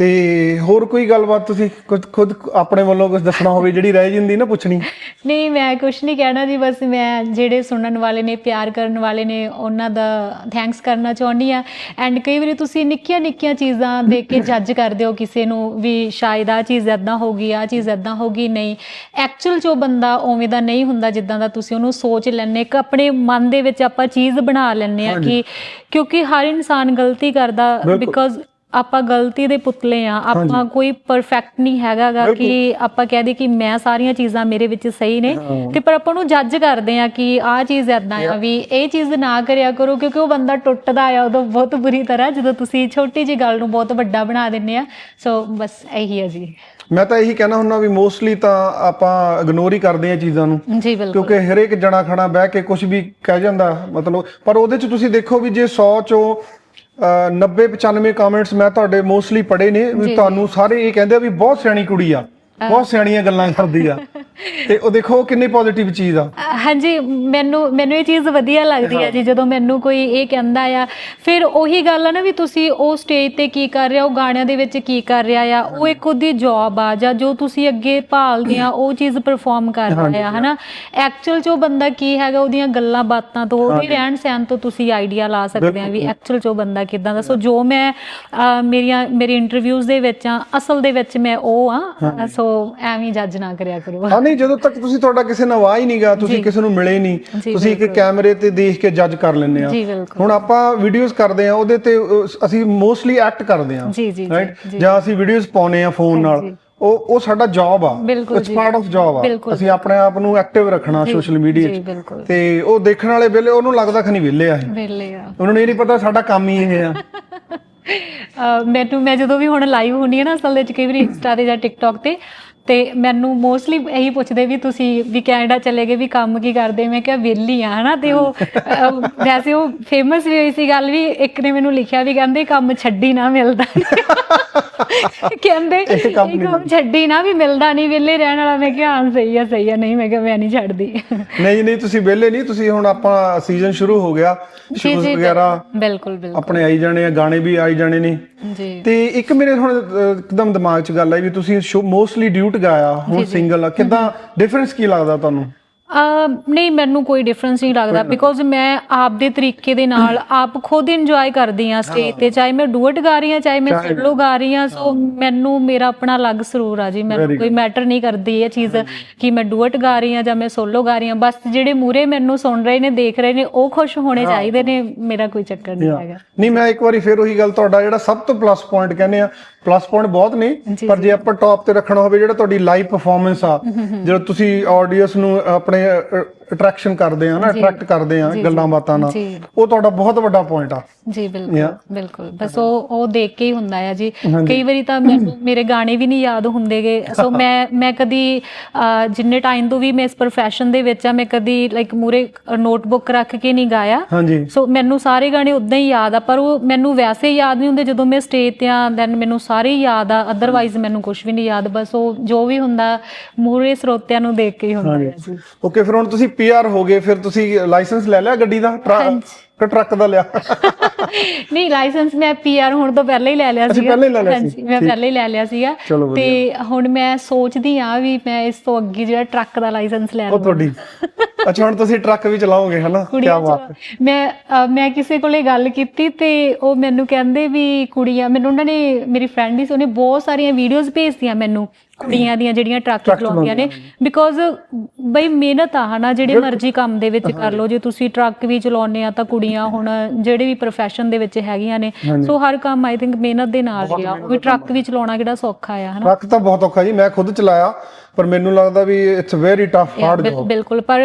ਤੇ ਹੋਰ ਕੋਈ ਗੱਲਬਾਤ ਤੁਸੀਂ ਖੁਦ ਖੁਦ ਆਪਣੇ ਵੱਲੋਂ ਕੁਝ ਦੱਸਣਾ ਹੋਵੇ ਜਿਹੜੀ ਰਹਿ ਜਾਂਦੀ ਨਾ ਪੁੱਛਣੀ? ਨਹੀਂ ਮੈਂ ਕੁਝ ਨਹੀਂ ਕਹਿਣਾ ਜੀ ਬਸ ਮੈਂ ਜਿਹੜੇ ਸੁਣਨ ਵਾਲੇ ਨੇ ਪਿਆਰ ਕਰਨ ਵਾਲੇ ਨੇ ਉਹਨਾਂ ਦਾ ਥੈਂਕਸ ਕਰਨਾ ਚਾਹੁੰਦੀ ਆ ਐਂਡ ਕਈ ਵਾਰੀ ਤੁਸੀਂ ਨਿੱਕੀਆਂ ਨਿੱਕੀਆਂ ਚੀਜ਼ਾਂ ਦੇਖ ਕੇ ਜੱਜ ਕਰਦੇ ਹੋ ਕਿਸੇ ਨੂੰ ਵੀ ਸ਼ਾਇਦ ਆ ਚੀਜ਼ ਐਦਾਂ ਹੋਗੀ ਆ ਚੀਜ਼ ਐਦਾਂ ਹੋਗੀ ਨਹੀਂ। ਐਕਚੁਅਲ ਜੋ ਬੰਦਾ ਉਵੇਂ ਦਾ ਨਹੀਂ ਹੁੰਦਾ ਜਿੱਦਾਂ ਦਾ ਤੁਸੀਂ ਉਹਨੂੰ ਸੋਚ ਲੈਂਦੇ ਇੱਕ ਆਪਣੇ ਮਨ ਦੇ ਵਿੱਚ ਆਪਾਂ ਚੀਜ਼ ਬਣਾ ਲੈਂਦੇ ਆ ਕਿ ਕਿਉਂਕਿ ਹਰ ਇਨਸਾਨ ਗਲਤੀ ਕਰਦਾ। ਬਿਕੋਜ਼ ਆਪਾਂ ਗਲਤੀ ਦੇ ਪੁਤਲੇ ਆ ਆਪਾਂ ਕੋਈ ਪਰਫੈਕਟ ਨਹੀਂ ਹੈਗਾਗਾ। ਕਿ ਆਪਾਂ ਕਹਿ ਦਈਏ ਕਿ ਮੈਂ ਸਾਰੀਆਂ ਚੀਜ਼ਾਂ ਮੇਰੇ ਵਿੱਚ ਸਹੀ ਨੇ। ਤੇ ਪਰ ਆਪਾਂ ਨੂੰ ਜੱਜ ਕਰਦੇ ਆ ਕਿ ਆਹ ਚੀਜ਼ ਐਦਾਂ ਆ ਵੀ ਇਹ ਚੀਜ਼ ਨਾ ਕਰਿਆ ਕਰੋ ਕਿਉਂਕਿ ਉਹ ਬੰਦਾ ਟੁੱਟਦਾ ਆ ਉਦੋਂ ਬਹੁਤ ਬੁਰੀ ਤਰ੍ਹਾਂ ਜਦੋਂ ਤੁਸੀਂ ਛੋਟੀ ਜਿਹੀ ਗੱਲ ਨੂੰ ਬਹੁਤ ਵੱਡਾ ਬਣਾ ਦਿੰਦੇ ਆ। ਸੋ ਬਸ ਇਹੀ ਹੈ ਜੀ। ਮੈਂ ਤਾਂ ਇਹੀ ਕਹਿਣਾ ਹੁੰਦਾ ਵੀ ਮੋਸਟਲੀ ਤਾਂ ਆਪਾਂ ਇਗਨੋਰ ਹੀ ਕਰਦੇ ਆ ਚੀਜ਼ਾਂ ਨੂੰ। ਜੀ ਬਿਲਕੁਲ। ਕਿਉਂਕਿ ਹਰੇਕ ਜਣਾ ਖਣਾ ਬਹਿ ਕੇ ਕੁਝ ਵੀ ਕਹਿ ਜਾਂਦਾ ਮਤਲਬ ਪਰ ਉਹਦੇ ਚ ਤੁਸੀਂ ਦੇਖੋ ਵੀ ਜੇ 100 ਚੋਂ 90 95 ਕਮੈਂਟਸ ਮੈਂ ਤੁਹਾਡੇ ਮੋਸਟਲੀ ਪੜੇ ਨੇ। ਵੀ ਤੁਹਾਨੂੰ ਸਾਰੇ ਇਹ ਕਹਿੰਦੇ ਆ ਵੀ ਬਹੁਤ ਸਿਆਣੀ ਕੁੜੀ ਆ। ਬਹੁਤ ਸਿਆਣੀਆਂ ਗੱਲਾਂ ਕਰਦੀ ਆ। ਤੇ ਉਹ ਦੇਖੋ ਉਹ ਕਿੰਨੀ ਪੋਜ਼ਿਟਿਵ ਚੀਜ਼ ਆ। ਹਾਂਜੀ ਮੈਨੂੰ ਮੈਨੂੰ ਇਹ ਚੀਜ਼ ਵਧੀਆ ਲੱਗਦੀ ਹੈ। ਜੀ ਜਦੋਂ ਮੈਨੂੰ ਕੋਈ ਇਹ ਕਹਿੰਦਾ ਆ। ਫਿਰ ਉਹੀ ਗੱਲ ਆ ਨਾ ਵੀ ਤੁਸੀਂ ਉਹ ਸਟੇਜ ਤੇ ਕੀ ਕਰ ਰਿਹਾ ਉਹ ਗਾਣਿਆਂ ਦੇ ਵਿੱਚ ਕੀ ਕਰ ਰਿਹਾ ਆ ਉਹ ਇੱਕ ਉਹਦੀ ਜੌਬ ਆ ਜਾਂ ਜੋ ਤੁਸੀਂ ਅੱਗੇ ਭਾਲਦੇ ਆ ਉਹ ਚੀਜ਼ ਪਰਫਾਰਮ ਕਰ ਰਿਹਾ ਆ ਹਨਾ? ਐਕਚੁਅਲ ਚ ਉਹ ਬੰਦਾ ਕੀ ਹੈਗਾ ਉਹਦੀਆਂ ਗੱਲਾਂ ਬਾਤਾਂ ਤੋਂ ਉਹਦੇ ਰਹਿਣ ਸਹਿਣ ਤੋਂ ਤੁਸੀਂ ਆਈਡੀਆ ਲਾ ਸਕਦੇ ਆ ਵੀ ਐਕਚੁਅਲ ਚ ਉਹ ਬੰਦਾ ਕਿਦਾਂ ਦਾ। ਸੋ ਜੋ ਮੈਂ ਮੇਰੀਆਂ ਮੇਰੀ ਇੰਟਰਵਿਊਜ਼ ਦੇ ਵਿੱਚ ਆ ਅਸਲ ਦੇ ਵਿੱਚ ਮੈਂ ਉਹ ਆ। ਸੋ ਐਵੇਂ ਜੱਜ ਨਾ ਕਰਿਆ ਕਰੋ। ਹਾਂ ਨਹੀਂ ਜਦੋਂ ਤੱਕ ਤੁਸੀਂ ਤੁਹਾਡਾ ਕਿਸੇ ਨਾਲ ਵਾਹ ਹੀ ਨਹੀਂਗਾ ਤੁਸੀਂ ਕਿਸੇ ਨੂੰ ਮਿਲੇ ਨਹੀਂ ਤੁਸੀਂ ਇੱਕ ਕੈਮਰੇ ਤੇ ਦੇਖ ਕੇ ਜੱਜ ਕਰ ਲੈਂਦੇ ਆ। ਹੁਣ ਆਪਾਂ ਵੀਡੀਓਜ਼ ਕਰਦੇ ਆ ਉਹਦੇ ਤੇ ਅਸੀਂ ਮੋਸਟਲੀ ਐਕਟ ਕਰਦੇ ਆ। ਰਾਈਟ ਜੀ ਅਸੀਂ ਵੀਡੀਓਜ਼ ਪਾਉਨੇ ਆ ਫੋਨ ਨਾਲ। ਉਹ ਉਹ ਸਾਡਾ ਜੌਬ ਆ। ਇਟਸ। ਪਾਰਟ ਆਫ ਜੌਬ ਆ। ਅਸੀਂ ਆਪਣੇ ਆਪ ਨੂੰ ਐਕਟਿਵ ਰੱਖਣਾ ਸੋਸ਼ਲ ਮੀਡੀਆ 'ਚ। ਤੇ ਉਹ ਦੇਖਣ ਵਾਲੇ ਵੇਲੇ ਉਹਨੂੰ ਲੱਗਦਾ ਖਨੀ ਵਿਹਲੇ ਆ ਇਹ ਵੇਲੇ ਆ। ਉਹਨਾਂ ਨੂੰ ਇਹ ਨਹੀਂ ਪਤਾ ਸਾਡਾ ਕੰਮ ਹੀ ਇਹ ਆ। ਮੈਨੂੰ ਮੈਂ ਜਦੋਂ ਵੀ ਹੁਣ ਲਾਈਵ ਹੁੰਦੀ ਹੈ ਨਾ ਅਸਲ ਵਿੱਚ ਕਈ ਵਾਰੀ ਇੰਸਟਾ ਤੇ ਜਾਂ ਟਿਕਟੌਕ ਤੇ ਤੇ ਮੈਨੂੰ ਮੋਸਟਲੀ ਇਹੀ ਪੁੱਛਦੇ ਵੀ ਤੁਸੀਂ ਵੀ ਕੈਨੇਡਾ ਚਲੇ ਗਏ ਵੀ ਕੰਮ ਕੀ ਕਰਦੇ? ਮੈਂ ਕਿਹਾ ਵਿਹਲੀ ਆ ਹਨਾ? ਤੇ ਉਹ ਵੈਸੇ ਉਹ ਫੇਮਸ ਵੀ ਹੋਈ ਸੀ ਗੱਲ ਵੀ ਇੱਕ ਨੇ ਮੈਨੂੰ ਲਿਖਿਆ ਵੀ ਕਹਿੰਦੇ ਕੰਮ ਛੱਡੀ ਨਾ ਮਿਲਦਾ ਕਹਿੰਦੇ ਇਹ ਕੰਮ ਛੱਡੀ ਨਾ ਵੀ ਮਿਲਦਾ ਨਹੀਂ ਵਿਹਲੇ ਰਹਿਣ ਵਾਲਾ। ਮੈਂ ਕਿਹਾ ਹਾਂ ਸਹੀ ਆ ਸਹੀ ਆ। ਨਹੀਂ ਮੈਂ ਕਿਹਾ ਮੈਂ ਨਹੀਂ ਛੱਡਦੀ। ਨਹੀਂ ਨਹੀਂ ਤੁਸੀਂ ਵਿਹਲੇ ਨਹੀਂ ਤੁਸੀਂ ਹੁਣ ਆਪਾਂ ਸੀਜ਼ਨ ਸ਼ੁਰੂ ਹੋ ਗਿਆ। ਸ਼ੋਜ਼ ਵਗੈਰਾ ਬਿਲਕੁਲ ਬਿਲਕੁਲ। ਆਪਣੇ ਆਈ ਜਾਣੇ ਆ ਗਾਣੇ ਵੀ ਆਈ ਜਾਣੇ ਨੇ। ਜੀ। ਤੇ ਇੱਕ ਮੇਰੇ ਹੁਣ ਇੱਕਦਮ ਦਿਮਾਗ 'ਚ ਗੱਲ ਆਈ ਵੀ ਤੁਸੀਂ ਮੋਸਟਲੀ ਡਿਊਟ ਗਾਇਆ ਹੁਣ ਸਿੰਗਲ ਆ। ਕਿਦਾਂ ਡਿਫਰੈਂਸ ਕੀ ਲੱਗਦਾ ਤੁਹਾਨੂੰ? ਨਹੀਂ ਮੈਨੂੰ ਕੋਈ ਡਿਫਰੈਂਸ ਨਹੀਂ ਲੱਗਦਾ ਬਿਕੋਜ਼ ਮੈਂ ਆਪ ਦੇ ਤਰੀਕੇ ਦੇ ਨਾਲ ਆਪ ਖੁਦ ਇੰਜੋਏ ਕਰਦੀ ਆ ਸਟੇਜ ਤੇ ਚਾਹੇ ਮੈਂ ਡੂਅਟ ਗਾ ਰਹੀ ਆ ਚਾਹੇ ਮੈਂ ਸੋਲੋ ਗਾ ਰਹੀ ਆ ਸੋ ਮੈਨੂੰ ਮੇਰਾ ਆਪਣਾ ਅਲੱਗ ਸਰੂਰ ਆ ਜੀ। ਮੈਨੂੰ ਕੋਈ ਮੈਟਰ ਨਹੀਂ ਕਰਦੀ ਇਹ ਚੀਜ਼ ਕਿ ਮੈਂ ਡੂਅਟ ਗਾ ਰਹੀ ਆ ਜਾਂ ਮੈਂ ਸੋਲੋ ਗਾ ਰਹੀ ਆ ਬਸ ਜਿਹੜੇ ਮੂਰੇ ਮੈਨੂੰ ਸੁਣ ਰਹੇ ਨੇ ਦੇਖ ਰਹੇ ਨੇ ਉਹ ਖੁਸ਼ ਹੋਣੇ ਚਾਹੀਦੇ ਨੇ ਮੇਰਾ ਕੋਈ ਚੱਕਰ ਨਹੀਂ ਹੈਗਾ। ਨਹੀਂ ਮੈਂ ਇੱਕ ਵਾਰੀ ਫੇਰ ਉਹੀ ਗੱਲ ਤੁਹਾਡਾ ਜਿਹੜਾ ਸਭ ਤੋਂ ਪਲੱਸ ਪੁਆਇੰਟ ਕਹਿੰਦੇ ਆ। ਪਲੱਸ ਪੁਆਇੰਟ ਬਹੁਤ ਨੇ ਪਰ ਜੇ ਆਪਾਂ ਟੌਪ ਤੇ ਰੱਖਣਾ ਹੋਵੇ ਜਿਹੜਾ ਤੁਹਾਡੀ ਲਾਈਵ ਪਰਫਾਰਮੈਂਸ ਆ ਜਦੋਂ ਤੁਸੀਂ ਆਡੀਅנס ਨੂੰ ਆਪਣੇ Sonia, ਅਟਰੈਕਸ਼ਨ ਕਰਦੇ ਆ ਨਾ ਅਟਰੈਕਟ ਕਰਦੇ ਆ ਗੱਲਾਂ ਬਾਤਾਂ ਨਾਲ। ਉਹ ਤੁਹਾਡਾ ਬਹੁਤ ਵੱਡਾ ਪੁਆਇੰਟ ਆ। ਜੀ ਬਿਲਕੁਲ ਬਿਲਕੁਲ। ਬਸ ਉਹ ਉਹ ਦੇਖ ਕੇ ਹੀ ਹੁੰਦਾ ਆ ਜੀ। ਕਈ ਵਾਰੀ ਤਾਂ ਮੈਨੂੰ ਮੇਰੇ ਗਾਣੇ ਵੀ ਨਹੀਂ ਯਾਦ ਹੁੰਦੇਗੇ। ਸੋ ਮੈਂ ਮੈਂ ਕਦੀ ਜਿੰਨੇ ਟਾਈਮ ਤੋਂ ਵੀ ਮੈਂ ਇਸ profession ਦੇ ਵਿੱਚ ਆ ਮੈਂ ਕਦੀ ਲਾਈਕ ਮੂਰੇ ਨੋਟਬੁੱਕ ਰੱਖ ਕੇ ਨਹੀਂ ਗਾਇਆ। ਸੋ ਮੈਨੂੰ ਸਾਰੇ ਗਾਣੇ ਉਦਾਂ ਹੀ ਯਾਦ ਆ ਪਰ ਉਹ ਮੈਨੂੰ ਵੈਸੇ ਯਾਦ ਨਹੀਂ ਹੁੰਦੇ। ਜਦੋਂ ਮੈਂ ਸਟੇਜ ਤੇ ਆ ਦੈਨ ਮੈਨੂੰ ਸਾਰੇ ਯਾਦ ਆ। ਅਦਰਵਾਈਜ਼ ਮੈਨੂੰ ਕੁਝ ਵੀ ਨਹੀਂ ਯਾਦ। ਬਸ ਉਹ ਜੋ ਵੀ ਹੁੰਦਾ ਮੂਰੇ ਸਰੋਤਿਆਂ ਨੂੰ ਦੇਖ ਕੇ ਹੀ ਹੁੰਦਾ। ਜੀ ਓਕੇ ਫਿਰ ਹੁਣ ਤੁਸੀਂ ਪੀਆਰ ਹੋ ਗਏ ਫਿਰ ਤੁਸੀਂ ਲਾਇਸੈਂਸ ਲੈ ਲਿਆ ਗੱਡੀ ਦਾ ਟਰੱਕ ਟਰੱਕ ਦਾ ਲਿਆ? ਨਹੀਂ ਲਾਇਸੈਂਸ ਮੈਂ ਪੀਆਰ ਹੋਣ ਤੋਂ ਪਹਿਲਾਂ ਹੀ ਲੈ ਲਿਆ ਸੀਗਾ। ਪਹਿਲਾਂ ਹੀ ਲੈ ਲਿਆ ਸੀ। ਮੈਂ ਪਹਿਲਾਂ ਹੀ ਲੈ ਲਿਆ ਸੀਗਾ। ਤੇ ਹੁਣ ਮੈਂ ਸੋਚਦੀ ਆ ਵੀ ਮੈਂ ਇਸ ਤੋਂ ਅੱਗੇ ਜਿਹੜਾ ਟਰੱਕ ਦਾ ਲਾਇਸੈਂਸ ਲੈ ਉਹ ਲਵਾਂ। ਤੁਹਾਡੀ ਅੱਛਾ ਹੁਣ ਤੁਸੀਂ ਟਰੱਕ ਵੀ ਚਲਾਓਗੇ ਹਨਾ? ਕੀ ਕੁੜੀਆਂ ਬਾਤ ਮੈਂ ਅ, ਮੈਂ ਕਿਸੇ ਕੋਲੇ ਗੱਲ ਕੀਤੀ ਤੇ ਉਹ ਮੈਨੂੰ ਕਹਿੰਦੇ ਵੀ ਕੁੜੀਆਂ ਮੈਨੂੰ ਉਹਨਾਂ ਨੇ ਮੇਰੀ ਫਰੈਂਡ ਸੀ ਉਹਨੇ ਬਹੁਤ ਸਾਰੀਆਂ ਵੀਡੀਓਜ਼ ਭੇਜਤੀਆਂ ਮੈਨੂੰ ਕੁੜੀਆਂ ਦੀਆਂ ਜਿਹੜੀਆਂ ਟਰੱਕ ਚਲਾਉਂਦੀਆਂ ਨੇ। ਬਿਕੋਜ਼ ਬਈ ਮਿਹਨਤ ਆ ਹਨਾ ਜਿਹੜੇ ਮਰਜ਼ੀ ਕੰਮ ਦੇ ਵਿੱਚ ਕਰ ਲਓ ਜੇ ਤੁਸੀਂ ਟਰੱਕ ਵੀ ਚਲਾਉਂਦੇ ਆ ਤਾਂ ਕੁੜੀਆਂ ਹੁਣ ਜਿਹੜੇ ਵੀ profession ਦੇ ਵਿੱਚ ਹੈਗੀਆਂ ਨੇ ਸੋ ਹਰ ਕੰਮ ਆਈ ਥਿੰਕ ਮਿਹਨਤ ਦੇ ਨਾਲ ਹੀ ਆ। ਵੀ ਟਰੱਕ ਵੀ ਚਲਾਉਣਾ ਕਿਹੜਾ ਸੌਖਾ ਆ ਹਨਾ? ਟਰੱਕ ਤਾਂ ਬਹੁਤ ਔਖਾ ਜੀ ਮੈਂ ਖੁਦ ਚਲਾਇਆ। ਪਰ ਮੈਨੂੰ ਲੱਗਦਾ ਵੀ ਇਟਸ ਵੈਰੀ ਟਫ ਹਾਰਡ ਬਿਲ- ਬਿਲਕੁਲ ਪਰ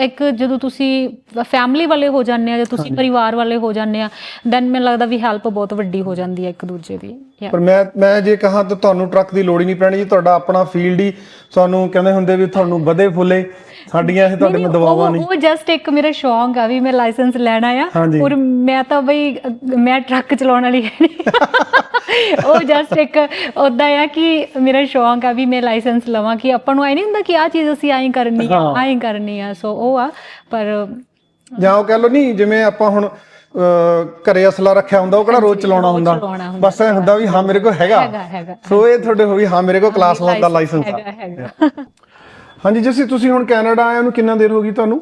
ਇੱਕ ਜਦੋਂ ਤੁਸੀਂ ਫੈਮਿਲੀ ਵਾਲੇ ਹੋ ਜਾਂਦੇ ਆ ਜਾਂ ਤੁਸੀਂ ਪਰਿਵਾਰ ਵਾਲੇ ਹੋ ਜਾਂਦੇ ਆ ਦੈਨ ਮੈਨੂੰ ਲੱਗਦਾ ਵੀ ਹੈਲਪ ਬਹੁਤ ਵੱਡੀ ਹੋ ਜਾਂਦੀ ਹੈ ਇੱਕ ਦੂਜੇ ਦੀ. ਪਰ ਮੈਂ ਮੈਂ ਜੇ ਕਹਾਂ ਤਾਂ ਤੁਹਾਨੂੰ ਟਰੱਕ ਦੀ ਲੋੜ ਹੀ ਨਹੀਂ ਪੈਣੀ ਜੀ ਤੁਹਾਡਾ ਆਪਣਾ ਫੀਲਡ ਹੀ ਤੁਹਾਨੂੰ ਕਹਿੰਦੇ ਹੁੰਦੇ ਵੀ ਤੁਹਾਨੂੰ ਵਧੇ ਫੁੱਲੇ। ਸਾਡੀਆਂ ਇਹ ਤੁਹਾਡੇ ਮੈਂ ਦਵਾਵਾਂ ਨਹੀਂ। ਉਹ ਜਸਟ ਇੱਕ ਮੇਰਾ ਸ਼ੌਂਕ ਆ ਵੀ ਮੈਂ ਲਾਇਸੈਂਸ ਲੈਣਾ ਆ ਹਾਂਜੀ। ਔਰ ਮੈਂ ਤਾਂ ਬਈ ਮੈਂ ਟਰੱਕ ਚਲਾਉਣ ਵਾਲੀ ਹੈ ਨਹੀਂ ਉਹ ਜਸਟ ਇੱਕ ਉਦਾਂ ਆ ਕਿ ਮੇਰਾ ਸ਼ੌਂਕ ਆ ਵੀ ਮੈਂ ਲਾਇਸੈਂਸ ਲਵਾਂ ਕਿ ਆਪਾਂ ਨੂੰ ਆਈ ਨਹੀਂ ਹੁੰਦਾ ਕਿ ਆ ਚੀਜ਼ ਅਸੀਂ ਐਂ ਕਰਨੀ ਆ ਹਾਂ। ਐਂ ਕਰਨੀ ਆ। ਸੋ ਉਹ ਆ ਪਰ ਜਾਂ ਉਹ ਕਹਿ ਲਓ ਨਹੀਂ ਜਿਵੇਂ ਆਪਾਂ ਹੁਣ ਅਹ, ਘਰੇ ਅਸਲਾ ਰੱਖਿਆ ਹੁੰਦਾ ਉਹ ਕਿਹੜਾ ਰੋਜ਼ ਚਲਾਉਣਾ ਹੁੰਦਾ? ਚਲਾਉਣਾ ਹੁੰਦਾ। ਬਸ ਐ ਹੁੰਦਾ ਵੀ ਹਾਂ ਮੇਰੇ ਕੋਲ ਹੈਗਾ। ਹੈਗਾ ਹੈਗਾ। ਸੋ ਇਹ ਤੁਹਾਡੇ ਹੋ ਵੀ ਹਾਂ ਮੇਰੇ ਕੋਲ ਕਲਾਸ 1 ਦਾ ਲਾਇਸੈਂਸ ਆ। ਹੈਗਾ ਹੈਗਾ। ਹਾਂਜੀ ਜਿਸੀ ਤੁਸੀਂ ਹੁਣ ਕੈਨੇਡਾ ਆਏ ਨੂੰ ਕਿੰਨਾ ਦੇਰ ਹੋ ਗਈ ਤੁਹਾਨੂੰ?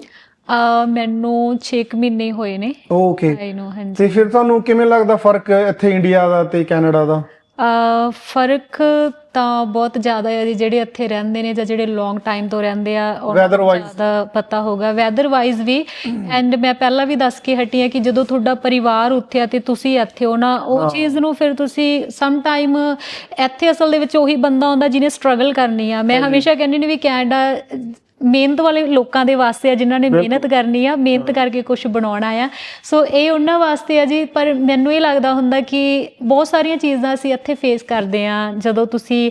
ਅ ਮੈਨੂੰ 6 ਮਹੀਨੇ ਹੋਏ ਨੇ। ਓਕੇ ਆਈ ਨੋ ਹਾਂਜੀ। ਤੇ ਫਿਰ ਤੁਹਾਨੂੰ ਕਿਵੇਂ ਲੱਗਦਾ ਫ਼ਰਕ ਇੱਥੇ ਇੰਡੀਆ ਦਾ ਤੇ ਕੈਨੇਡਾ ਦਾ? ਫ਼ਰਕ ਤਾਂ ਬਹੁਤ ਜ਼ਿਆਦਾ ਹੈ ਜਿਹੜੇ ਇੱਥੇ ਰਹਿੰਦੇ ਨੇ ਜਾਂ ਜਿਹੜੇ ਲੌਂਗ ਟਾਈਮ ਤੋਂ ਰਹਿੰਦੇ ਆ wise। ਜ਼ਿਆਦਾ ਪਤਾ ਹੋਗਾ ਵੈਦਰ ਵਾਈਜ਼ ਵੀ ਐਂਡ ਮੈਂ ਪਹਿਲਾਂ ਵੀ ਦੱਸ ਕੇ ਹਟੀ ਆ ਕਿ ਜਦੋਂ ਤੁਹਾਡਾ ਪਰਿਵਾਰ ਉੱਥੇ ਆ ਤੇ ਤੁਸੀਂ ਇੱਥੇ ਹੋ ਨਾ ਉਹ ਚੀਜ਼ ਨੂੰ ਫਿਰ ਤੁਸੀਂ ਸਮ ਟਾਈਮ ਇੱਥੇ ਅਸਲ ਦੇ ਵਿੱਚ ਉਹੀ ਬੰਦਾ ਹੁੰਦਾ ਜਿਹਨੇ ਸਟਰਗਲ ਕਰਨੀ ਆ। ਮੈਂ ਹਮੇਸ਼ਾ ਕਹਿੰਦੀ ਨੇ ਵੀ ਕੈਨੇਡਾ ਮਿਹਨਤ ਵਾਲੇ ਲੋਕਾਂ ਦੇ ਵਾਸਤੇ ਆ ਜਿਨ੍ਹਾਂ ਨੇ ਮਿਹਨਤ ਕਰਨੀ ਆ ਮਿਹਨਤ ਕਰਕੇ ਕੁਝ ਬਣਾਉਣਾ ਆ ਸੋ ਇਹ ਉਹਨਾਂ ਵਾਸਤੇ ਆ ਜੀ ਪਰ ਮੈਨੂੰ ਇਹ ਲੱਗਦਾ ਹੁੰਦਾ ਕਿ ਬਹੁਤ ਸਾਰੀਆਂ ਚੀਜ਼ਾਂ ਅਸੀਂ ਇੱਥੇ ਫੇਸ ਕਰਦੇ ਆ। ਜਦੋਂ ਤੁਸੀਂ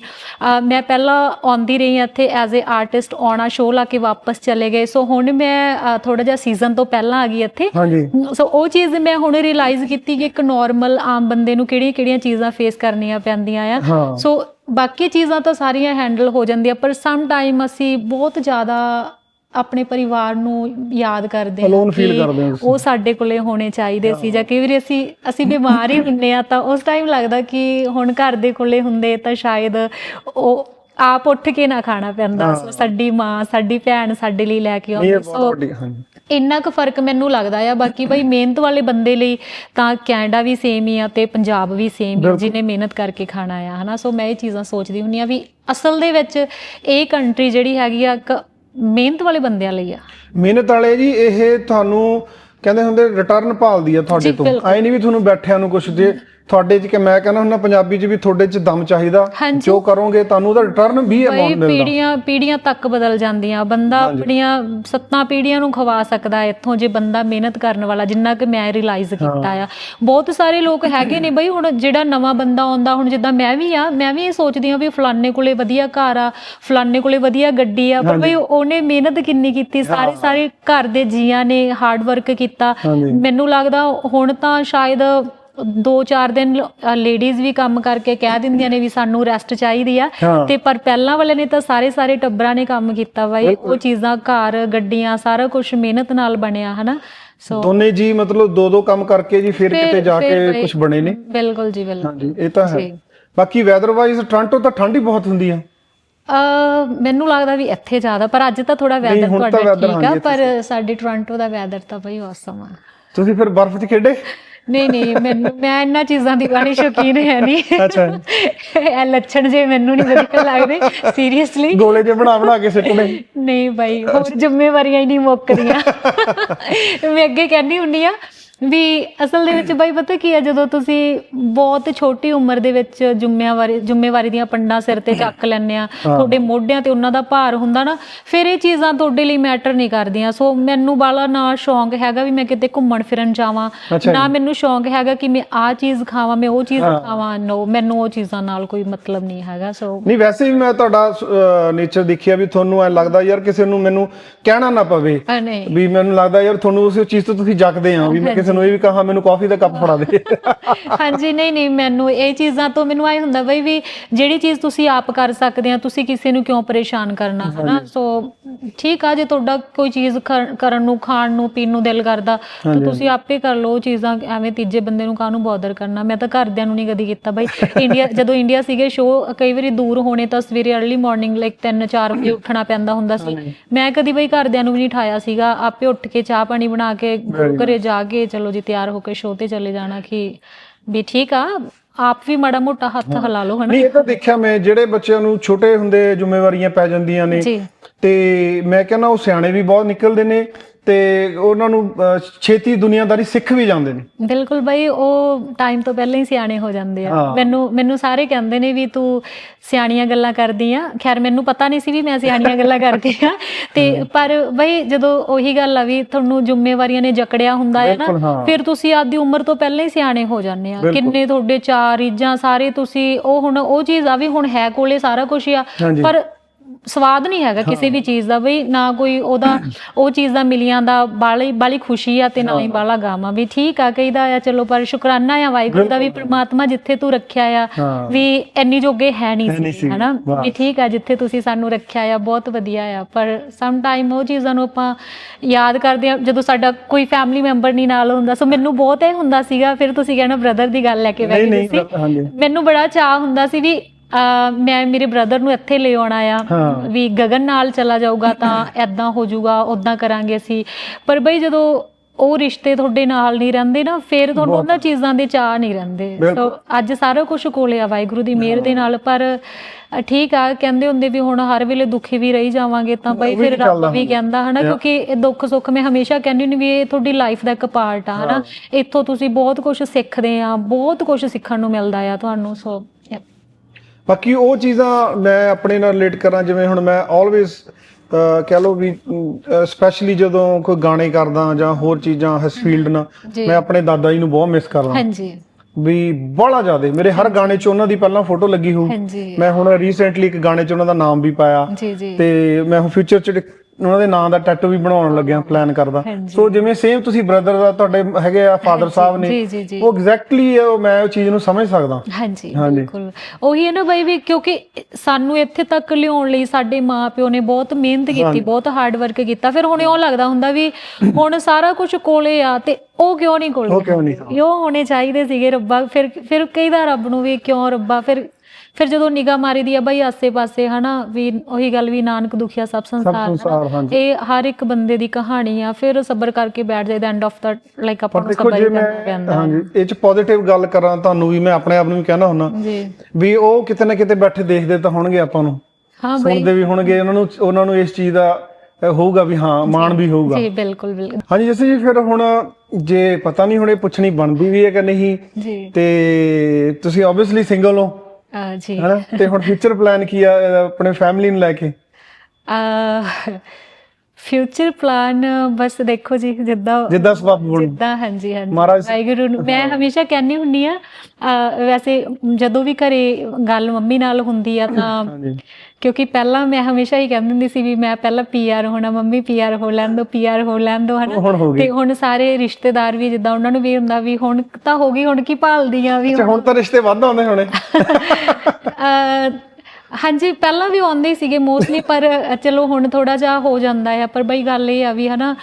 ਮੈਂ ਪਹਿਲਾਂ ਆਉਂਦੀ ਰਹੀ ਹਾਂ ਇੱਥੇ ਐਜ਼ ਅ ਆਰਟਿਸਟ ਆਉਣਾ ਸ਼ੋਅ ਲਾ ਕੇ ਵਾਪਸ ਚਲੇ ਗਏ। ਸੋ ਹੁਣ ਮੈਂ ਥੋੜਾ ਜਿਹਾ ਸੀਜ਼ਨ ਤੋਂ ਪਹਿਲਾਂ ਆ ਗਈ ਇੱਥੇ। ਸੋ ਉਹ ਚੀਜ਼ ਮੈਂ ਹੁਣ ਰਿਅਲਾਈਜ਼ ਕੀਤੀ ਕਿ ਇੱਕ ਨਾਰਮਲ ਆਮ ਬੰਦੇ ਨੂੰ ਕਿਹੜੀਆਂ-ਕਿਹੜੀਆਂ ਚੀਜ਼ਾਂ ਫੇਸ ਕਰਨੀਆਂ ਪੈਂਦੀਆਂ ਆ। ਸੋ ਬਾਕੀ ਚੀਜ਼ਾਂ ਤਾਂ ਸਾਰੀਆਂ ਹੈਂਡਲ ਹੋ ਜਾਂਦੀਆਂ ਪਰ ਸਮ ਟਾਈਮ ਅਸੀਂ ਬਹੁਤ ਜ਼ਿਆਦਾ ਆਪਣੇ ਪਰਿਵਾਰ ਨੂੰ ਯਾਦ ਕਰਦੇ ਹਾਂ ਕਿ। ਉਹ ਸਾਡੇ ਕੋਲੇ ਹੋਣੇ ਚਾਹੀਦੇ ਸੀ ਜਾਂ ਕਈ ਵਾਰੀ ਅਸੀਂ ਅਸੀਂ ਬਿਮਾਰ ਹੀ ਹੁੰਨੇ ਆ ਤਾਂ ਉਸ ਟਾਈਮ ਲੱਗਦਾ ਕਿ ਹੁਣ ਘਰ ਦੇ ਕੋਲੇ ਹੁੰਦੇ ਤਾਂ ਸ਼ਾਇਦ ਉਹ ਆਪ ਉੱਠ ਕੇ ਨਾ ਖਾਣਾ ਪੈਂਦਾ। ਸੋ ਸਾਡੀ ਮਾਂ ਸਾਡੀ ਭੈਣ ਸਾਡੇ ਲਈ ਲੈ ਕੇ ਆਉਂਦੀ। ਸੋ ਇੰਨਾ ਕੁ ਫ਼ਰਕ ਮੈਨੂੰ ਲੱਗਦਾ ਆ। ਬਾਕੀ ਬਈ ਮਿਹਨਤ ਵਾਲੇ ਬੰਦੇ ਲਈ ਤਾਂ ਕੈਨੇਡਾ ਵੀ ਸੇਮ ਹੀ ਆ ਤੇ ਪੰਜਾਬ ਵੀ ਸੇਮ ਹੀ। ਜਿਹਨੇ ਮਿਹਨਤ ਕਰਕੇ ਖਾਣਾ ਆ ਹਨਾ। ਸੋ ਮੈਂ ਇਹ ਚੀਜ਼ਾਂ ਸੋਚਦੀ ਹੁੰਨੀ ਆ ਵੀ ਅਸਲ ਦੇ ਵਿੱਚ ਇਹ ਕੰਟਰੀ ਜਿਹੜੀ ਹੈਗੀ ਆ ਇੱਕ ਮਿਹਨਤ ਵਾਲੇ ਬੰਦਿਆਂ ਲਈ ਆ। ਮਿਹਨਤ ਵਾਲੇ ਜੀ ਇਹ ਤੁਹਾਨੂੰ ਕਹਿੰਦੇ ਹੁੰਦੇ ਰਿਟਰਨ ਭਾਲਦੀ ਆ ਤੁਹਾਡੇ ਤੋਂ। ਐ ਨਹੀਂ ਵੀ ਤੁਹਾਨੂੰ ਬੈਠਿਆਂ ਨੂੰ ਕੁਝ ਦੇ ਤੁਹਾਡੇ ਚ ਕਿ ਮੈਂ ਕਹਿੰਦਾ ਹੁੰਦਾ ਪੰਜਾਬੀ ਚ ਵੀ ਤੁਹਾਡੇ ਚ ਦਮ ਚਾਹੀਦਾ। ਹਾਂਜੀ। ਜੋ ਕਰੋਗੇ ਤੁਹਾਨੂੰ ਉਹਦਾ ਰਿਟਰਨ ਵੀ ਬਈ ਅਮਾਉਂਟ ਮਿਲਦਾ ਪੀੜੀਆਂ ਪੀੜੀਆਂ ਤੱਕ ਬਦਲ ਜਾਂਦੀਆਂ। ਬੰਦਾ ਆਪਣੀਆਂ ਸੱਤਾਂ ਪੀੜੀਆਂ ਨੂੰ ਖਵਾ ਸਕਦਾ ਹੈ ਇੱਥੋਂ ਜੇ ਬੰਦਾ ਮਿਹਨਤ ਕਰਨ ਵਾਲਾ ਜਿੰਨਾ ਕਿ ਮੈਂ ਰਿਅਲਾਈਜ਼ ਕੀਤਾ ਆ। ਬਹੁਤ ਸਾਰੇ ਲੋਕ ਹੈਗੇ ਨੇ ਬਈ ਹੁਣ ਜਿਹੜਾ ਨਵਾਂ ਬੰਦਾ ਆਉਂਦਾ ਹੁਣ ਜਿੱਦਾਂ ਮੈਂ ਵੀ ਆ ਮੈਂ ਵੀ ਇਹ ਸੋਚਦੀ ਆ ਵੀ ਫਲਾਨੇ ਕੋਲੇ ਵਧੀਆ ਘਰ ਆ ਫਲਾਨੇ ਕੋਲੇ ਵਧੀਆ ਗੱਡੀ ਆ ਪਰ ਬਈ ਉਹਨੇ ਮਿਹਨਤ ਕਿੰਨੀ ਕੀਤੀ? ਸਾਰੇ ਸਾਰੇ ਘਰ ਦੇ ਜੀਆਂ ਨੇ ਹਾਰਡ ਵਰਕ ਕੀਤਾ। ਹਾਂਜੀ। ਮੈਨੂੰ ਲੱਗਦਾ ਹੁਣ ਤਾਂ ਸ਼ਾਇਦ 2-4 ਦਿਨ ਲੇਡੀਜ਼ ਵੀ ਕੰਮ ਕਰਕੇ ਕਹਿ ਦਿੰਦੀਆਂ ਨੇ ਵੀ ਸਾਨੂੰ ਰੈਸਟ ਚਾਹੀਦੀ ਆ। ਤੇ ਪਰ ਪਹਿਲਾਂ ਵਾਲੇ ਨੇ ਤਾਂ ਸਾਰੇ ਸਾਰੇ ਟੱਬਰਾਂ ਨੇ ਕੰਮ ਕੀਤਾ ਬਾਈ। ਉਹ ਚੀਜ਼ਾਂ ਘਰ ਗੱਡੀਆਂ ਸਾਰਾ ਕੁਝ ਮਿਹਨਤ ਨਾਲ ਬਣਿਆ ਹਨਾ? ਸੋ ਦੋਨੇ ਜੀ ਮਤਲਬ ਦੋ ਦੋ ਕੰਮ ਕਰਕੇ ਜੀ ਫਿਰ ਕਿਤੇ ਜਾ ਕੇ ਕੁਝ ਬਣੇ ਨੇ। ਬਿਲਕੁਲ ਜੀ ਬਿਲਕੁਲ। ਹਾਂਜੀ ਇਹ ਤਾਂ ਹੈ। ਬਾਕੀ ਵੈਦਰ ਵਾਈਜ਼ ਟ੍ਰਾਂਟੋ ਤਾਂ ਠੰਡ ਹੀ ਬਹੁਤ ਹੁੰਦੀ ਆ। ਅ ਮੈਨੂੰ ਲੱਗਦਾ ਵੀ ਇੱਥੇ ਜ਼ਿਆਦਾ ਪਰ ਅੱਜ ਤਾਂ ਥੋੜਾ ਵੈਦਰ ਤੁਹਾਡਾ ਠੀਕ ਆ ਪਰ ਸਾਡੇ ਟੋਰਾਂਟੋ ਦਾ ਵੈਦਰ ਤਾਂ ਬਈ ਔਸਮ ਆ। ਤੁਸੀਂ ਫਿਰ ਬਰਫ਼ 'ਚ ਖੇਡੇ? ਨਹੀਂ ਨਹੀਂ ਮੈਨੂੰ ਮੈਂ ਇਹਨਾਂ ਚੀਜ਼ਾਂ ਦੀ ਬਾਣੀ ਸ਼ੌਕੀਨ ਹੈ ਨਹੀਂ। ਅੱਛਾ। ਇਹ ਲੱਛਣ ਜੇ ਮੈਨੂੰ ਨਹੀਂ ਵਧੀਆ ਲੱਗਦੇ ਸੀਰੀਅਸਲੀ ਗੋਲੇ ਜੇ ਬਣਾ ਬਣਾ ਕੇ ਸਿੱਟਣੇ। ਨਹੀਂ ਬਾਈ ਹੋਰ ਜ਼ਿੰਮੇਵਾਰੀਆਂ ਹੀ ਨਹੀਂ ਮੁੱਕਦੀਆਂ। ਮੈਂ ਅੱਗੇ ਕਹਿੰਦੀ ਹੁੰਨੀ ਆ ਵੀ ਅਸਲ ਦੇ ਵਿੱਚ ਬਾਈ ਪਤਾ ਕੀ ਆ ਜਦੋਂ ਤੁਸੀਂ ਬਹੁਤ ਛੋਟੀ ਉਮਰ ਦੇ ਵਿੱਚ ਜ਼ਿੰਮੇਵਾਰੀ ਜ਼ਿੰਮੇਵਾਰੀ ਦੀਆਂ ਪੰਡਾਂ ਸਿਰ ਤੇ ਚੱਕ ਲੈਂਦੇ ਆ ਤੁਹਾਡੇ ਮੋਢਿਆਂ ਤੇ ਉਹਨਾਂ ਦਾ ਭਾਰ ਹੁੰਦਾ ਨਾ ਫਿਰ ਇਹ ਚੀਜ਼ਾਂ ਤੁਹਾਡੇ ਲਈ ਮੈਟਰ ਨਹੀਂ ਕਰਦੀਆਂ ਸੋ ਮੈਨੂੰ ਬਾਲਾ ਨਾ ਸ਼ੌਂਕ ਹੈਗਾ ਵੀ ਮੈਂ ਕਿਤੇ ਘੁੰਮਣ ਫਿਰਨ ਜਾਵਾਂ ਨਾ। ਮੈਨੂੰ ਸ਼ੌਂਕ ਹੈਗਾ ਕਿ ਮੈਂ ਆਹ ਚੀਜ਼ ਖਾਵਾਂ ਮੈਂ ਉਹ ਚੀਜ਼ ਹਾਂ। ਖਾਵਾਂ ਨੋ ਮੈਨੂੰ ਉਹ ਚੀਜ਼ਾਂ ਨਾਲ ਕੋਈ ਮਤਲਬ ਨਹੀਂ ਹੈਗਾ ਸੋ ਨਹੀਂ ਵੈਸੇ ਵੀ ਮੈਂ ਤੁਹਾਡਾ ਨੇਚਰ ਦੇਖਿਆ ਵੀ ਤੁਹਾਨੂੰ ਐ ਲੱਗਦਾ ਯਾਰ ਕਿਸੇ ਨੂੰ ਮੈਨੂੰ ਕਹਿਣਾ ਨਾ ਪਵੇ ਵੀ ਮੈਨੂੰ ਲੱਗਦਾ ਯਾਰ ਤੁਹਾਨੂੰ ਉਸ ਚੀਜ਼ ਤੋਂ ਤੁਸੀਂ ਜੱਕਦੇ ਆ ਵੀ ਮੈਂ ਕਿਸੇ ਨੂੰ ਇਹ ਵੀ ਕਹਾ ਮੈਨੂੰ ਕਾਫੀ ਦਾ ਕੱਪ ਫੜਾ ਦੇ। ਹਾਂਜੀ ਨਹੀਂ ਨਹੀਂ ਮੈਨੂੰ ਇਹ ਚੀਜ਼ਾਂ ਤੋਂ ਮੈਨੂੰ ਆਏ ਹੁੰਦਾ ਬਈ ਵੀ ਜਿਹੜੀ ਚੀਜ਼ ਤੁਸੀਂ ਆਪ ਕਰ ਸਕਦੇ ਆ ਤੁਸੀਂ ਕਿਸੇ ਨੂੰ ਕਿਉਂ ਪਰੇਸ਼ਾਨ ਕਰਨਾ ਹਨਾ? ਸੋ ਠੀਕ ਆ ਜੇ ਤੁਹਾਡਾ ਕੋਈ ਚੀਜ਼ ਕਰ- ਕਰਨ ਨੂੰ ਖਾਣ ਨੂੰ ਪੀਣ ਨੂੰ ਦਿਲ ਕਰਦਾ ਤਾਂ ਤੁਸੀਂ ਆਪੇ ਕਰ ਲਓ ਚੀਜ਼ਾਂ ਐਵੇਂ ਤੀਜੇ ਬੰਦੇ ਨੂੰ ਕਾਹਨੂੰ ਬੌਦਰ ਕਰਨਾ? ਮੈਂ ਤਾਂ ਘਰਦਿਆਂ ਨੂੰ ਨਹੀਂ ਕਦੀ ਕੀਤਾ ਬਈ। ਇੰਡੀਆ ਜਦੋਂ ਇੰਡੀਆ ਸੀਗੇ ਸ਼ੋਅ ਕਈ ਵਾਰੀ ਦੂਰ ਹੋਣੇ ਤਾਂ ਸਵੇਰੇ अर्ਲੀ ਮਾਰਨਿੰਗ ਲਾਈਕ 3-4 ਵਜੇ ਉੱਠਣਾ ਪੈਂਦਾ ਹੁੰਦਾ ਸੀ। ਮੈਂ ਕਦੀ ਬਈ ਘਰਦਿਆਂ ਨੂੰ ਵੀ ਨਹੀਂ ਠਾਇਆ ਸੀਗਾ। ਆਪੇ ਉੱਠ ਕੇ ਚਾਹ ਪਾਣੀ ਬਣਾ ਕੇ ਘਰੇ ਜਾ ਕੇ ਚਲੋ ਜੀ ਤਿਆਰ ਹੋ ਕੇ ਸ਼ੋਅ ਤੇ ਚਲੇ ਜਾਣਾ ਕਿ ਵੀ ਠੀਕ ਆ ਆਪ ਵੀ ਮਾੜਾ ਮੋਟਾ ਹੱਥ ਹਿਲਾ ਲਓ ਹਨਾ? ਨਹੀਂ ਇਹ ਤਾਂ ਦੇਖਿਆ ਮੈਂ ਜਿਹੜੇ ਬੱਚਿਆਂ ਨੂੰ ਛੋਟੇ ਹੁੰਦੇ ਜ਼ਿੰਮੇਵਾਰੀਆਂ ਪੈ ਜਾਂਦੀਆਂ ਨੇ ਜੀ। ਤੇ ਮੈਂ ਕਹਿੰਦਾ ਉਹ ਸਿਆਣੇ ਵੀ ਬਹੁਤ ਨਿਕਲਦੇ ਨੇ ਤੇ ਉਹਨਾਂ ਨੂੰ ਅਹ, ਛੇਤੀ ਦੁਨੀਆਦਾਰੀ ਸਿੱਖ ਵੀ ਜਾਂਦੇ ਨੇ ਬਿਲਕੁਲ ਬਈ ਉਹ ਟਾਈਮ ਤੋਂ ਪਹਿਲਾਂ ਹੀ ਸਿਆਣੇ ਹੋ ਜਾਂਦੇ ਆ ਹਾਂ। ਮੈਨੂੰ ਮੈਨੂੰ ਸਾਰੇ ਕਹਿੰਦੇ ਨੇ ਵੀ ਤੂੰ ਸਿਆਣੀਆਂ ਗੱਲਾਂ ਕਰਦੀ ਆ ਖੈਰ ਮੈਨੂੰ ਪਤਾ ਨਹੀਂ ਸੀ ਵੀ ਮੈਂ ਸਿਆਣੀਆਂ ਗੱਲਾਂ ਕਰਦੀ ਆ ਤੇ ਪਰ ਬਈ ਜਦੋਂ ਉਹੀ ਗੱਲ ਆ ਵੀ ਤੁਹਾਨੂੰ ਜ਼ਿੰਮੇਵਾਰੀਆਂ ਨੇ ਜਕੜਿਆ ਹੁੰਦਾ ਹੈ ਬਿਲਕੁਲ, ਨਾ। ਫਿਰ ਤੁਸੀਂ ਆਪਦੀ ਉਮਰ ਤੋਂ ਪਹਿਲਾਂ ਹੀ ਸਿਆਣੇ ਹੋ ਜਾਂਦੇ ਆ ਬਿਲਕੁਲ। ਕਿੰਨੇ ਤੁਹਾਡੇ ਚਾਰ ਰੀਝਾਂ ਸਾਰੇ ਤੁਸੀਂ ਉਹ ਹੁਣ ਉਹ ਚੀਜ਼ ਆ ਵੀ ਹੁਣ ਹੈ ਕੋਲੇ ਸਾਰਾ ਕੁਝ ਆ ਹਾਂਜੀ। ਪਰ ਸਵਾਦ ਨਹੀਂ ਹੈਗਾ ਕਿਸੇ ਵੀ ਚੀਜ਼ ਦਾ ਬਈ ਨਾ ਕੋਈ ਉਹਦਾ ਉਹ ਚੀਜ਼ ਦਾ ਮਿਲੀਆਂ ਦਾ ਬਾਲੀ ਬਾਲੀ ਖੁਸ਼ੀ ਆ ਤੇ ਨਾ ਹੀ ਬਾਲਾ ਗਾਮਾ ਵੀ ਠੀਕ ਆ ਕਹੀਦਾ ਆ ਚਲੋ ਪਰ ਸ਼ੁਕਰਾਨਾ ਆ ਵਾਹਿਗੁਰੂ ਦਾ ਵੀ ਪ੍ਰਮਾਤਮਾ ਜਿੱਥੇ ਤੂੰ ਰੱਖਿਆ ਆ। ਵੀ ਇੰਨੀ ਜੋਗੇ ਹੈ ਨਹੀਂ ਸੀ ਹਨਾ। ਵੀ ਠੀਕ ਆ ਜਿੱਥੇ ਤੁਸੀਂ ਸਾਨੂੰ ਰੱਖਿਆ ਆ ਬਹੁਤ ਵਧੀਆ ਆ। ਪਰ ਸਮ ਟਾਈਮ ਉਹ ਚੀਜ਼ਾਂ ਨੂੰ ਆਪਾਂ ਯਾਦ ਕਰਦੇ ਆ ਜਦੋਂ ਸਾਡਾ ਕੋਈ ਫੈਮਿਲੀ ਮੈਂਬਰ ਨਹੀਂ ਨਾਲ ਹੁੰਦਾ ਸੋ ਮੈਨੂੰ ਬਹੁਤ ਇਹ ਹੁੰਦਾ ਸੀਗਾ ਫਿਰ ਤੁਸੀਂ ਕਹਿਣਾ ਬ੍ਰਦਰ ਦੀ ਗੱਲ ਲੈ ਕੇ ਬੈਠੀ ਸੀ। ਮੈਨੂੰ ਬੜਾ ਚਾਹ ਹੁੰਦਾ ਸੀ ਵੀ ਮੈਂ ਮੇਰੇ ਬ੍ਰਦਰ ਨੂੰ ਇੱਥੇ ਲੈ ਆਉਣਾ ਆ। ਵੀ ਗਗਨ ਨਾਲ ਚਲਾ ਜਾਊਗਾ ਤਾਂ ਐਦਾਂ ਹੋ ਜਾਊਗਾ ਉਦਾਂ ਕਰਾਂਗੇ ਅਸੀਂ। ਪਰ ਬਈ ਜਦੋਂ ਉਹ ਰਿਸ਼ਤੇ ਤੁਹਾਡੇ ਨਾਲ ਨਹੀਂ ਰਹਿੰਦੇ ਨਾ ਫਿਰ ਤੁਹਾਨੂੰ ਉਹਨਾਂ ਚੀਜ਼ਾਂ ਦੇ ਚਾਹ ਨਹੀਂ ਰਹਿੰਦੇ। ਸੋ ਅੱਜ ਸਾਰਾ ਕੁਝ ਕੋਲੇ ਆ ਵਾਹਿਗੁਰੂ ਦੀ ਮਿਹਰ ਦੇ ਨਾਲ ਪਰ ਠੀਕ ਆ ਕਹਿੰਦੇ ਹੁੰਦੇ ਵੀ ਹੁਣ ਹਰ ਵੇਲੇ ਦੁਖੀ ਵੀ ਰਹੀ ਜਾਵਾਂਗੇ ਤਾਂ ਬਈ ਫਿਰ ਰੱਬ ਵੀ ਕਹਿੰਦਾ ਹਨਾ ਕਿਉਂਕਿ ਇਹ ਦੁੱਖ ਸੁੱਖ ਮੈਂ ਹਮੇਸ਼ਾ ਕਹਿੰਦੀ ਹੁੰਦੀ ਵੀ ਇਹ ਤੁਹਾਡੀ ਲਾਈਫ ਦਾ ਇੱਕ ਪਾਰਟ ਆ ਹਨਾ। ਇੱਥੋਂ ਤੁਸੀਂ ਬਹੁਤ ਕੁਝ ਸਿੱਖਦੇ ਆ ਬਹੁਤ ਕੁਝ ਸਿੱਖਣ ਨੂੰ ਮਿਲਦਾ ਆ ਤੁਹਾਨੂੰ ਸੋ. ਬਾਕੀ ਉਹ ਚੀਜ਼ਾਂ ਮੈਂ ਆਪਣੇ ਨਾਲ ਰਿਲੇਟ ਕਰਾਂ ਜਿਵੇਂ ਹੁਣ ਮੈਂ ਆਲਵੇਸ ਕਹਿ ਲਓ ਵੀ ਸਪੈਸ਼ਲੀ ਜਦੋਂ ਕੋਈ ਗਾਣੇ ਕਰਦਾ ਜਾਂ ਹੋਰ ਚੀਜ਼ਾਂ ਇਸ ਫੀਲਡ ਨਾਲ। ਮੈਂ ਆਪਣੇ ਦਾਦਾ ਜੀ ਨੂੰ ਬਹੁਤ ਮਿਸ ਕਰਦਾ। ਹਾਂਜੀ। ਵੀ ਬੜਾ ਜ਼ਿਆਦਾ ਮੇਰੇ ਹਰ ਗਾਣੇ 'ਚ ਉਹਨਾਂ ਦੀ ਪਹਿਲਾਂ ਫੋਟੋ ਲੱਗੀ ਹੋਊ। ਮੈਂ ਹੁਣ ਰੀਸੈਂਟਲੀ ਇੱਕ ਗਾਣੇ 'ਚ ਉਹਨਾਂ ਦਾ ਨਾਮ ਵੀ ਪਾਇਆ। ਤੇ ਮੈਂ ਹੁਣ ਫਿਊਚਰ 'ਚ ਉਹਨਾਂ ਦੇ ਨਾਂ ਦਾ ਟੈਟੂ ਵੀ ਬਣਾਉਣ ਲੱਗਿਆ ਪਲਾਨ ਕਰਦਾ। ਸੋ ਜਿਵੇਂ ਸੇਮ ਤੁਸੀਂ ਬ੍ਰਦਰ ਦਾ ਤੁਹਾਡੇ ਹੈਗੇ ਆ ਫਾਦਰ ਸਾਹਿਬ ਨੇ ਉਹ ਐਗਜ਼ੈਕਟਲੀ ਮੈਂ ਉਹ ਚੀਜ਼ ਨੂੰ ਸਮਝ ਸਕਦਾ। ਹਾਂਜੀ। ਬਿਲਕੁਲ। ਉਹੀ ਹੈ ਨਾ ਬਾਈ ਵੀ ਕਿਉਂਕਿ ਸਾਨੂੰ ਇੱਥੇ ਤੱਕ ਲਿਆਉਣ ਲਈ ਸਾਡੇ ਮਾਪਿਓ ਨੇ ਬਹੁਤ ਮਿਹਨਤ ਕੀਤੀ ਬਹੁਤ ਹਾਰਡ ਵਰਕ ਕੀਤਾ। ਫਿਰ ਹੁਣ ਇਉਂ ਲੱਗਦਾ ਹੁੰਦਾ ਵੀ ਹੁਣ ਸਾਰਾ ਕੁਝ ਕੋਲੇ ਆ ਤੇ ਉਹ ਕਿਉਂ ਨਹੀਂ ਕੋਲੇ? ਉਹ ਕਿਉਂ ਨਹੀਂ? ਵੀ ਉਹ ਹੋਣੇ ਚਾਹੀਦੇ ਸੀਗੇ ਰੱਬਾ। ਫਿਰ ਫਿਰ ਕਈਦਾ ਰੱਬ ਨੂੰ ਵੀ ਕਿਉਂ ਰੱਬਾ? ਫਿਰ ਫਿਰ ਜਦੋਂ ਨਿਗਾਹ ਮਾਰੀ ਦੀ ਆ ਬਾਈ ਆਸੇ-ਪਾਸੇ ਹਨਾ ਵੀ ਉਹੀ ਗੱਲ ਵੀ ਨਾਨਕ ਦੁਖੀਆ ਸਭ ਸੰਸਾਰ ਹਨਾ। ਇਹ ਹਰ ਇੱਕ ਬੰਦੇ ਦੀ ਕਹਾਣੀ ਆ ਫਿਰ ਸਬਰ ਕਰਕੇ ਬੈਠ ਜਾਈਦਾ ਐਂਡ ਆਫ ਦਾ ਲਾਈਕ ਆਪਾਂ ਨੂੰ ਸਬਰ ਕਰਨਾ ਪੈਂਦਾ। ਹਾਂਜੀ ਇਹ 'ਚ ਪੋਜ਼ਿਟਿਵ ਗੱਲ ਕਰਾਂ ਤੁਹਾਨੂੰ ਵੀ ਮੈਂ ਆਪਣੇ ਆਪ ਨੂੰ ਵੀ ਕਹਿਣਾ ਜੀ। ਵੀ ਉਹ ਕਿਤੇ ਨਾ ਕਿਤੇ ਬੈਠੇ ਦੇਖਦੇ ਤਾਂ ਹੋਣਗੇ ਆਪਾਂ ਨੂੰ। ਹਾਂ ਬਾਈ। ਸੁਣਦੇ ਵੀ ਹੋਣਗੇ ਉਹਨਾਂ ਨੂੰ ਉਹਨਾਂ ਨੂੰ ਇਸ ਚੀਜ਼ ਦਾ ਹੋਊਗਾ ਵੀ ਹਾਂ ਮਾਣ ਵੀ ਹੋਊਗਾ। ਜੀ ਬਿਲਕੁਲ ਬਿਲਕੁਲ। ਹਾਂਜੀ ਜੈਸੇ ਜੀ ਫਿਰ ਹੁਣ ਜੇ ਪਤਾ ਨਹੀਂ ਹੁਣ ਇਹ ਪੁੱਛਣੀ ਬਣਦੀ ਵੀ ਹੈ ਕਿ ਨਹੀਂ ਜੀ। ਤੇ ਤੁਸੀਂ ਆਬਵੀਅਸਲੀ ਸਿੰਗਲ ਹੋ। ਅਹ ਜੀ। ਹੈਨਾ? ਤੇ ਹੁਣ ਫਿਊਚਰ ਪਲਾਨ ਕੀ ਆ ਅਹ, ਆਪਣੇ ਫੈਮਿਲੀ ਨੂੰ ਲੈ ਕੇ? ਫਿਊਚਰ ਪਲਾਨ ਬਸ ਦੇਖੋ ਜੀ ਜਿੱਦਾਂ ਜਿੱਦਾਂ ਸਬਬ ਬਣ ਜਿੱਦਾਂ ਹਾਂਜੀ ਹਾਂਜੀ। ਮਹਾਰਾਜ- ਵਾਹਿਗੁਰੂ ਨੂੰ ਮੈਂ ਹਮੇਸ਼ਾ ਕਹਿੰਦੀ ਹੁੰਨੀ ਆ ਵੈਸੇ ਜਦੋਂ ਵੀ ਘਰੇ ਗੱਲ ਮੰਮੀ ਨਾਲ ਹੁੰਦੀ ਆ ਤਾਂ ਹਾਂਜੀ। ਕਿਉਂਕਿ ਪਹਿਲਾਂ ਮੈਂ ਹਮੇਸ਼ਾ ਹੀ ਕਹਿੰਦੀ ਹੁੰਦੀ ਸੀ ਵੀ ਮੈਂ ਪਹਿਲਾਂ ਪੀਆਰ ਹੋਣਾ ਮੰਮੀ ਪੀਆਰ ਹੋ ਲੈਣ ਦੋ ਪੀਆਰ ਹੋ ਲੈਣ ਦੋ ਹਨਾ? ਤੇ ਹੁਣ ਸਾਰੇ ਰਿਸ਼ਤੇਦਾਰ ਵੀ ਜਿੱਦਾਂ ਉਹਨਾਂ ਨੂੰ ਵੀ ਹੁੰਦਾ ਵੀ ਹੁਣ ਤਾਂ ਹੋ ਗਈ ਹੁਣ ਕੀ ਭਾਲਦੀ ਆ ਵੀ ਅੱਛਾ ਹੁਣ ਤਾਂ ਰਿਸ਼ਤੇ ਵੱਧ ਆਉਂਦੇ ਹੋਣੇ। ਹਾਂਜੀ ਪਹਿਲਾਂ ਵੀ ਆਉਂਦੇ ਸੀਗੇ ਮੋਸਟਲੀ ਪਰ ਚਲੋ ਹੁਣ ਥੋੜਾ ਜਿਹਾ ਹੋ ਜਾਂਦਾ ਹੈ ਪਰ ਬਈ ਗੱਲ ਇਹ ਆ ਵੀ ਹਨਾ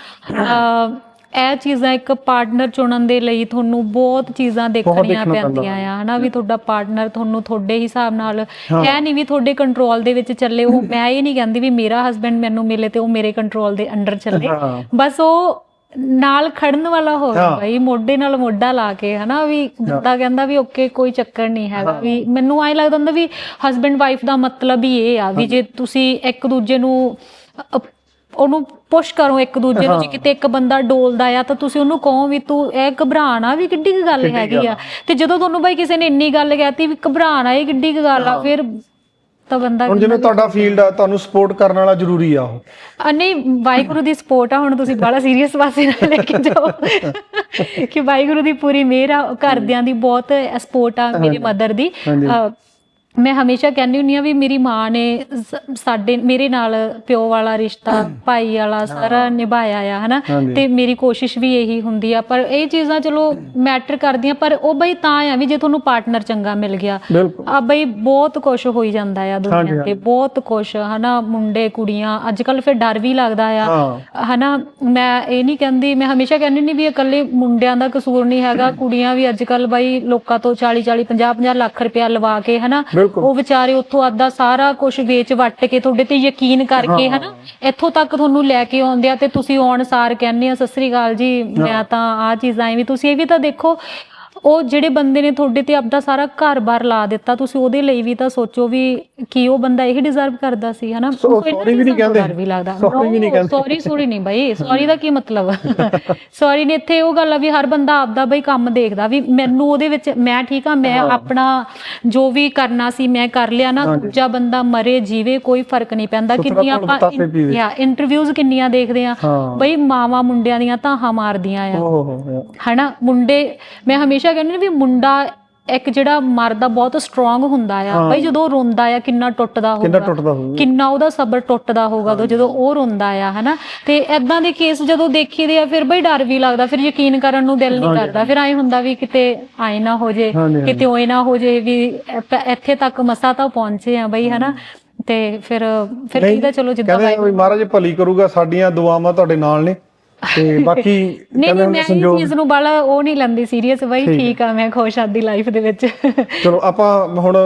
ਇਹ ਚੀਜ਼ਾਂ ਇੱਕ ਪਾਰਟਨਰ ਚੁਣਨ ਦੇ ਲਈ ਤੁਹਾਨੂੰ ਬਹੁਤ ਚੀਜ਼ਾਂ ਦੇਖਣੀਆਂ ਦੇਖਣਾ ਪੈਂਦਾ। ਪੈਂਦੀਆਂ ਆ ਹਨਾ? ਵੀ ਤੁਹਾਡਾ ਪਾਰਟਨਰ ਤੁਹਾਨੂੰ ਤੁਹਾਡੇ ਹਿਸਾਬ ਨਾਲ ਇਹ ਨਹੀਂ ਵੀ ਤੁਹਾਡੇ ਕੰਟਰੋਲ ਦੇ ਵਿੱਚ ਚੱਲੇ ਉਹ ਮੈਂ ਇਹ ਨਹੀਂ ਕਹਿੰਦੀ ਵੀ ਮੇਰਾ ਹਸਬੰਡ ਮੈਨੂੰ ਮਿਲੇ ਤੇ ਉਹ ਮੇਰੇ ਕੰਟਰੋਲ ਦੇ ਅੰਡਰ ਚੱਲੇ। ਬਸ ਉਹ ਨਾਲ ਖੜਨ ਵਾਲਾ ਹੋਵੇ। ਭਾਈ ਮੋਢੇ ਨਾਲ ਮੋਢਾ ਲਾ ਕੇ ਹਨਾ? ਵੀ ਬੰਦਾ ਕਹਿੰਦਾ ਵੀ ਓਕੇ ਕੋਈ ਚੱਕਰ ਨਹੀਂ ਹੈਗਾ। ਵੀ ਮੈਨੂੰ ਐ ਲੱਗਦਾ ਹੁੰਦਾ ਵੀ ਹਸਬੰਡ ਵਾਈਫ ਦਾ ਮਤਲਬ ਹੀ ਇਹ ਆ ਵੀ ਜੇ ਤੁਸੀਂ ਇੱਕ ਦੂਜੇ ਨੂੰ ਉਹਨੂੰ ਪੁਸ਼ ਕਰੋ ਇੱਕ ਦੂਜੇ ਨੂੰ ਜੇ ਕਿਤੇ ਇੱਕ ਬੰਦਾ ਡੋਲਦਾ ਆ ਤਾਂ ਤੁਸੀਂ ਉਹਨੂੰ ਕਹੋ ਵੀ ਤੂੰ ਇਹ ਘਬਰਾਣਾ ਵੀ ਕਿੱਡੀ ਕੁ ਗੱਲ ਹੈਗੀ ਆ। ਤੇ ਜਦੋਂ ਤੁਹਾਨੂੰ ਬਾਈ ਕਿਸੇ ਨੇ ਇੰਨੀ ਗੱਲ ਕਹਿਤੀ ਵੀ ਘਬਰਾਣਾ ਇਹ ਕਿੱਡੀ ਕੁ ਗੱਲ ਆ ਫਿਰ ਤਾਂ ਬੰਦਾ ਹੁਣ ਜਿਵੇਂ ਤੁਹਾਡਾ ਫੀਲਡ ਆ ਤੁਹਾਨੂੰ ਸਪੋਰਟ ਕਰਨ ਵਾਲਾ ਜ਼ਰੂਰੀ ਆ ਉਹ। ਆ ਨਹੀਂ ਵਾਹਿਗੁਰੂ ਦੀ ਸਪੋਰਟ ਆ ਹੁਣ ਤੁਸੀਂ ਬੜਾ ਸੀਰੀਅਸ ਪਾਸੇ ਨਾਲ ਲੈ ਕੇ ਜਾਓ। ਕਿ ਵਾਹਿਗੁਰੂ ਦੀ ਪੂਰੀ ਮਿਹਰ ਆ ਘਰਦਿਆਂ ਦੀ ਬਹੁਤ ਸਪੋਰਟ ਆ ਮੇਰੇ ਮਦਰ ਦੀ। ਮੈਂ ਹਮੇਸ਼ਾ ਕਹਿੰਦੀ ਹੁੰਨੀ ਆ ਵੀ ਮੇਰੀ ਮਾਂ ਨੇ ਸਾਡੇ ਮੇਰੇ ਨਾਲ ਪਿਓ ਵਾਲਾ ਰਿਸ਼ਤਾ ਭਾਈ ਵਾਲਾ ਸਾਰਾ ਨਿਭਾਇਆ ਆ ਹਨਾ। ਤੇ ਮੇਰੀ ਕੋਸ਼ਿਸ਼ ਵੀ ਇਹੀ ਹੁੰਦੀ ਆ ਪਰ ਇਹ ਚੀਜ਼ਾਂ ਚਲੋ ਮੈਟਰ ਕਰਦੀਆਂ ਪਰ ਉਹ ਬਈ ਤਾਂ ਆ ਵੀ ਜੇ ਤੁਹਾਨੂੰ ਪਾਰਟਨਰ ਚੰਗਾ ਮਿਲ ਗਿਆ ਆ ਬਈ ਬਹੁਤ ਕੁਝ ਹੋਈ ਜਾਂਦਾ ਆ ਦੁਨੀਆ ਤੇ ਬਹੁਤ ਕੁਝ ਹਨਾ? ਮੁੰਡੇ ਕੁੜੀਆਂ ਅੱਜ ਕੱਲ ਫਿਰ ਡਰ ਵੀ ਲੱਗਦਾ ਆ ਹਨਾ? ਮੈਂ ਇਹ ਨਹੀਂ ਕਹਿੰਦੀ ਮੈਂ ਹਮੇਸ਼ਾ ਕਹਿੰਦੀ ਨਹੀਂ ਵੀ ਇਕੱਲੇ ਮੁੰਡਿਆਂ ਦਾ ਕਸੂਰ ਨਹੀਂ ਹੈਗਾ ਕੁੜੀਆਂ ਵੀ ਅੱਜ ਕੱਲ ਬਾਈ ਲੋਕਾਂ ਤੋਂ 40 40 50 50 ਲੱਖ ਰੁਪਇਆ ਲਵਾ ਕੇ ਹਨਾ। ਉਹ ਵਿਚਾਰੇ ਉੱਥੋਂ ਆਦਾ ਸਾਰਾ ਕੁਝ ਵੇਚ ਵੱਟ ਕੇ ਤੁਹਾਡੇ ਤੇ ਯਕੀਨ ਕਰਕੇ ਹਨਾ? ਇੱਥੋਂ ਤੱਕ ਤੁਹਾਨੂੰ ਲੈ ਕੇ ਆਉਂਦੇ ਆ ਤੇ ਤੁਸੀਂ ਆਉਣ ਸਾਰ ਕਹਿੰਦੇ ਆ ਸਤਿ ਸ੍ਰੀ ਅਕਾਲ ਜੀ ਮੈਂ ਤਾਂ ਆ ਚੀਜ਼ਾਂ ਐ ਵੀ। ਤੁਸੀਂ ਇਹ ਵੀ ਤਾਂ ਦੇਖੋ ਉਹ ਜਿਹੜੇ ਬੰਦੇ ਨੇ ਤੁਹਾਡੇ ਤੇ ਆਪਦਾ ਸਾਰਾ ਘਰ-ਬਾਰ ਲਾ ਦਿੱਤਾ ਤੁਸੀਂ ਉਹਦੇ ਲਈ ਵੀ ਤਾਂ ਸੋਚੋ ਵੀ ਕੀ ਉਹ ਬੰਦਾ ਇਹ ਡਿਜ਼ਰਵ ਕਰਦਾ ਸੀ ਹਨਾ? ਸੋ ਮੈਨੂੰ ਇਹਨਾਂ sorry ਵੀ ਨਹੀਂ ਕਹਿੰਦੇ। ਡਰ ਵੀ ਲੱਗਦਾ। Sorry ਵੀ ਨਹੀਂ ਕਹਿੰਦੇ। ਸੌਰੀ ਸੌਰੀ ਨਹੀਂ ਬਾਈ। ਸੌਰੀ ਦਾ ਕੀ ਮਤਲਬ? ਸੌਰੀ ਨੇ ਇੱਥੇ ਉਹ ਗੱਲ ਆ ਵੀ ਹਰ ਬੰਦਾ ਆਪਦਾ ਬਈ ਕੰਮ ਦੇਖਦਾ ਵੀ ਮੈਨੂੰ ਉਹਦੇ ਵਿੱਚ ਮੈਂ ਠੀਕ ਆ ਮੈਂ ਆਪਣਾ ਜੋ ਵੀ ਕਰਨਾ ਸੀ ਮੈਂ ਕਰ ਲਿਆ ਨਾ ਦੂਜਾ ਬੰਦਾ ਮਰੇ ਜੀਵੇ ਕੋਈ ਫ਼ਰਕ ਨਹੀਂ ਪੈਂਦਾ। ਕਿੰਨੀਆਂ ਆਪਾਂ। ਯਾ ਇੰਟਰਵਿਊਜ਼ ਕਿੰਨੀਆਂ ਦੇਖਦੇ ਆ। ਬਈ ਮਾਵਾਂ ਮੁੰਡਿਆਂ ਦੀਆਂ ਤਾਂ ਮਾਰਦੀਆਂ ਆ। ਹਨਾ ਮੁੰਡੇ ਮੈਂ ਹਮੇਸ਼ਾ ਕਹਿੰਦੀ ਨਾ ਵੀ ਮੁੰਡਾ ਇੱਕ ਜਿਹੜਾ ਮਰਦਾ ਬਹੁਤ ਸਟਰੋਂਗ ਹੁੰਦਾ ਆ। ਬਈ ਜਦੋਂ ਉਹ ਰੋਂਦਾ ਆ ਕਿੰਨਾ ਟੁੱਟਦਾ ਕਿੰਨਾ ਹੋਊਗਾ। ਟੁੱਟਦਾ ਹੋਊਗਾ। ਕਿੰਨਾ ਉਹਦਾ ਸਬਰ ਟੁੱਟਦਾ ਹੋਊਗਾ ਉਦੋਂ ਜਦੋਂ ਉਹ ਰੋਂਦਾ ਆ ਹਨਾ? ਤੇ ਐਦਾਂ ਦੇ ਕੇਸ ਜਦੋਂ ਦੇਖੀਦੇ ਆ ਫਿਰ ਬਈ ਡਰ ਵੀ ਲੱਗਦਾ ਫਿਰ ਯਕੀਨ ਕਰਨ ਨੂੰ ਦਿਲ ਨਹੀਂ ਕਰਦਾ। ਫਿਰ ਐ ਹੁੰਦਾ ਵੀ ਕਿਤੇ ਆਏ ਨਾ ਹੋ ਜੇ। ਕਿਤੇ ਹੋਏ ਨਾ ਹੋ ਜੇ ਵੀ ਇੱਥੇ ਤੱਕ ਮਸਾ ਤਾਂ ਪਹੁੰਚੇ ਆ ਬਈ ਹਨਾ? ਤੇ ਫਿਰ ਫਿਰ ਇਹਦਾ ਚਲੋ ਜਿੱਦਾਂ ਕਹਿੰਦੇ ਵੀ ਮਹਾਰਾਜ ਭਲੀ ਕਰੂਗਾ ਸਾਡੀਆਂ ਦੁਆਵਾਂ ਤੁਹਾਡੇ ਨਾਲ ਨੇ। ਤੇ ਬਾਕੀ ਨਹੀਂ ਨਹੀਂ ਮੈਂ ਇਹ ਚੀਜ਼ ਨੂੰ ਬਾਲਾ ਉਹ ਨਹੀਂ ਲੈਂਦੀ ਸੀਰੀਅਸ ਬਈ ਠੀਕ ਆ ਮੈਂ ਖੁਸ਼ ਆਂ ਦੀ ਲਾਈਫ ਦੇ ਵਿੱਚ। ਚਲੋ ਆਪਾਂ ਹੁਣ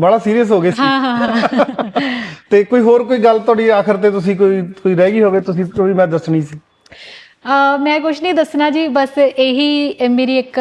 ਬੜਾ ਸੀਰੀਅਸ ਹੋ ਗਏ ਸੀ। ਹਾਂ ਹਾਂ ਤੇ ਕੋਈ ਹੋਰ ਕੋਈ ਗੱਲ ਤੁਹਾਡੀ ਆਖਰ ਤੇ ਤੁਸੀਂ ਕੋਈ ਕੋਈ ਰਹਿ ਗਈ ਹੋਵੇ ਤੁਸੀਂ ਕੋਈ ਮੈਂ ਦੱਸਣੀ ਸੀ? ਮੈਂ ਕੁਝ ਨਹੀਂ ਦੱਸਣਾ ਜੀ ਬਸ ਇਹੀ ਮੇਰੀ ਇੱਕ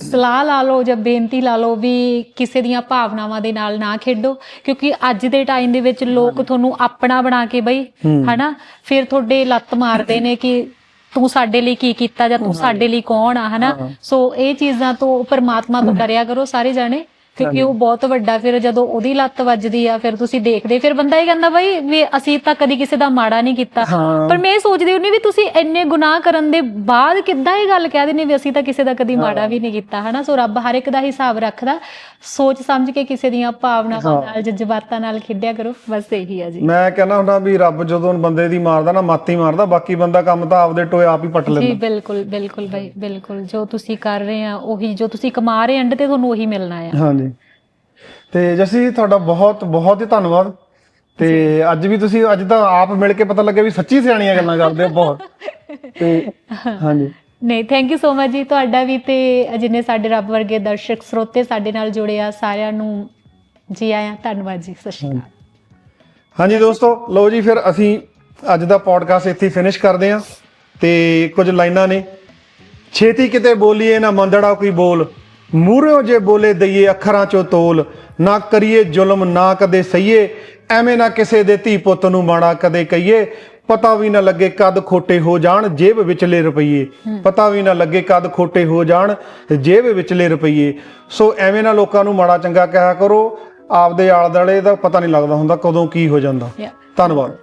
ਸਲਾਹ ਲਾ ਲਓ ਜਾਂ ਬੇਨਤੀ ਲਾ ਲਓ ਵੀ ਕਿਸੇ ਦੀਆਂ ਭਾਵਨਾਵਾਂ ਦੇ ਨਾਲ ਨਾ ਖੇਡੋ ਕਿਉਂਕਿ ਅੱਜ ਦੇ ਟਾਈਮ ਦੇ ਵਿੱਚ ਲੋਕ ਤੁਹਾਨੂੰ ਆਪਣਾ ਬਣਾ ਕੇ ਬਈ ਹਨਾ? ਫਿਰ ਤੁਹਾਡੇ ਲੱਤ ਮਾਰਦੇ ਨੇ ਕਿ ਤੂੰ ਸਾਡੇ ਲਈ ਕੀ ਕੀਤਾ ਜਾਂ ਤੂੰ ਸਾਡੇ ਲਈ ਕੌਣ ਆ ਹਨਾ? ਸੋ ਇਹ ਚੀਜ਼ਾਂ ਤੋਂ ਪਰਮਾਤਮਾ ਤੋਂ ਡਰਿਆ ਕਰੋ ਸਾਰੇ ਜਾਣੇ। ਕਿਉਂਕਿ ਉਹ ਬਹੁਤ ਵੱਡਾ ਫਿਰ ਜਦੋਂ ਉਹਦੀ ਲੱਤ ਵੱਜਦੀ ਆ ਫਿਰ ਤੁਸੀਂ ਦੇਖਦੇ ਫਿਰ ਬੰਦਾ ਇਹ ਕਹਿੰਦਾ ਬਈ ਵੀ ਅਸੀਂ ਤਾਂ ਕਦੀ ਕਿਸੇ ਦਾ ਮਾੜਾ ਨਹੀਂ ਕੀਤਾ। ਪਰ ਮੈਂ ਇਹ ਸੋਚਦੀ ਹੁੰਨੀ ਵੀ ਤੁਸੀਂ ਇੰਨੇ ਗੁਨਾਹ ਕਰਨ ਦੇ ਬਾਅਦ ਕਿੱਦਾਂ ਇਹ ਗੱਲ ਕਹਿ ਦਿੰਦੇ ਵੀ ਅਸੀਂ ਤਾਂ ਕਿਸੇ ਦਾ ਕਦੀ ਮਾੜਾ ਵੀ ਨਹੀਂ ਕੀਤਾ ਹਨਾ? ਸੋ ਰੱਬ ਹਰ ਇੱਕ ਦਾ ਹਿਸਾਬ ਰੱਖਦਾ। ਸੋਚ ਸਮਝ ਕੇ ਕਿਸੇ ਦੀਆਂ ਭਾਵਨਾਵਾਂ। ਨਾਲ ਜਜ਼ਬਾਤਾਂ ਨਾਲ ਖੇਡਿਆ ਕਰੋ ਬਸ ਇਹੀ ਆ ਜੀ। ਮੈਂ ਕਹਿੰਦਾ ਹੁੰਦਾ ਵੀ ਰੱਬ ਜਦੋਂ ਬੰਦੇ ਦੀ ਮਾਰਦਾ ਨਾ ਮਾਤੀ ਮਾਰਦਾ ਬਾਕੀ ਬੰਦਾ ਕੰਮ ਤਾਂ ਆਪਦੇ ਟੋਏ ਆਪ ਹੀ ਪੱਟ ਜੀ ਲੈਂਦਾ। ਬਿਲਕੁਲ ਬਿਲਕੁਲ ਬਾਈ ਬਿਲਕੁਲ। ਜੋ ਤੁਸੀਂ ਕਰ ਰਹੇ ਆ ਉਹੀ ਜੋ ਤੁਸੀਂ ਕਮਾ ਰਹੇ ਐਂਡ ਤੇ ਤੁਹਾਨੂੰ ਉਹੀ ਮਿਲਣਾ ਆ। ਹਾਂਜੀ। ਤੇ ਜਸੀ ਤੁਹਾਡਾ ਬਹੁਤ ਬਹੁਤ ਹੀ ਧੰਨਵਾਦ। ਤੇ ਅੱਜ ਵੀ ਤੁਸੀਂ ਅੱਜ ਤਾਂ ਆਪ ਮਿਲ ਕੇ ਪਤਾ ਲੱਗਿਆ ਵੀ ਸੱਚੀ ਸਿਆਣੀਆਂ ਗੱਲਾਂ ਕਰਦੇ ਹੋ ਬਹੁਤ। ਤੇ ਹਾਂਜੀ। ਨਹੀਂ ਥੈਂਕ ਯੂ ਸੋ ਮਚ ਜੀ ਤੁਹਾਡਾ ਵੀ ਤੇ ਜਿੰਨੇ ਸਾਡੇ ਰੱਬ ਵਰਗੇ ਦਰਸ਼ਕ ਸਰੋਤੇ ਸਾਡੇ ਨਾਲ ਜੁੜੇ ਆ ਸਾਰਿਆਂ ਨੂੰ ਜੀ ਆਇਆਂ। ਧੰਨਵਾਦ ਜੀ ਸਤਿ ਸ਼੍ਰੀ ਅਕਾਲ। ਹਾਂਜੀ। ਦੋਸਤੋ ਲਓ ਜੀ ਫਿਰ ਅਸੀਂ ਅੱਜ ਦਾ ਪੋਡਕਾਸਟ ਇੱਥੇ ਫਿਨਿਸ਼ ਕਰਦੇ ਹਾਂ। ਤੇ ਕੁਝ ਲਾਈਨਾਂ ਨੇ। ਛੇਤੀ ਕਿਤੇ ਬੋਲੀਏ ਨਾ ਮੰਦੜਾ ਕੋਈ ਬੋਲ। ਮੂਹਰਿਓ ਜੇ ਬੋਲੇ ਦਈਏ ਅੱਖਰਾਂ ਚੋਂ ਤੋਲ ਨਾ ਕਰੀਏ ਜ਼ੁਲਮ ਨਾ ਕਦੇ ਸਹੀਏ ਐਵੇਂ ਨਾ ਕਿਸੇ ਦੇ ਧੀ ਪੁੱਤ ਨੂੰ ਮਾੜਾ ਕਦੇ ਕਹੀਏ। ਪਤਾ ਵੀ ਨਾ ਲੱਗੇ ਕਦ ਖੋਟੇ ਹੋ ਜਾਣ ਜੇਬ ਵਿਚਲੇ ਰੁਪਈਏ। ਪਤਾ ਵੀ ਨਾ ਲੱਗੇ ਕਦ ਖੋਟੇ ਹੋ ਜਾਣ ਜੇਬ ਵਿਚਲੇ ਰੁਪਈਏ। ਸੋ ਐਵੇਂ ਨਾ ਲੋਕਾਂ ਨੂੰ ਮਾੜਾ ਚੰਗਾ ਕਿਹਾ ਕਰੋ। ਆਪਦੇ ਆਲੇ ਦੁਆਲੇ ਦਾ ਪਤਾ ਨਹੀਂ ਲੱਗਦਾ ਹੁੰਦਾ ਕਦੋਂ ਕੀ ਹੋ ਜਾਂਦਾ. ਧੰਨਵਾਦ।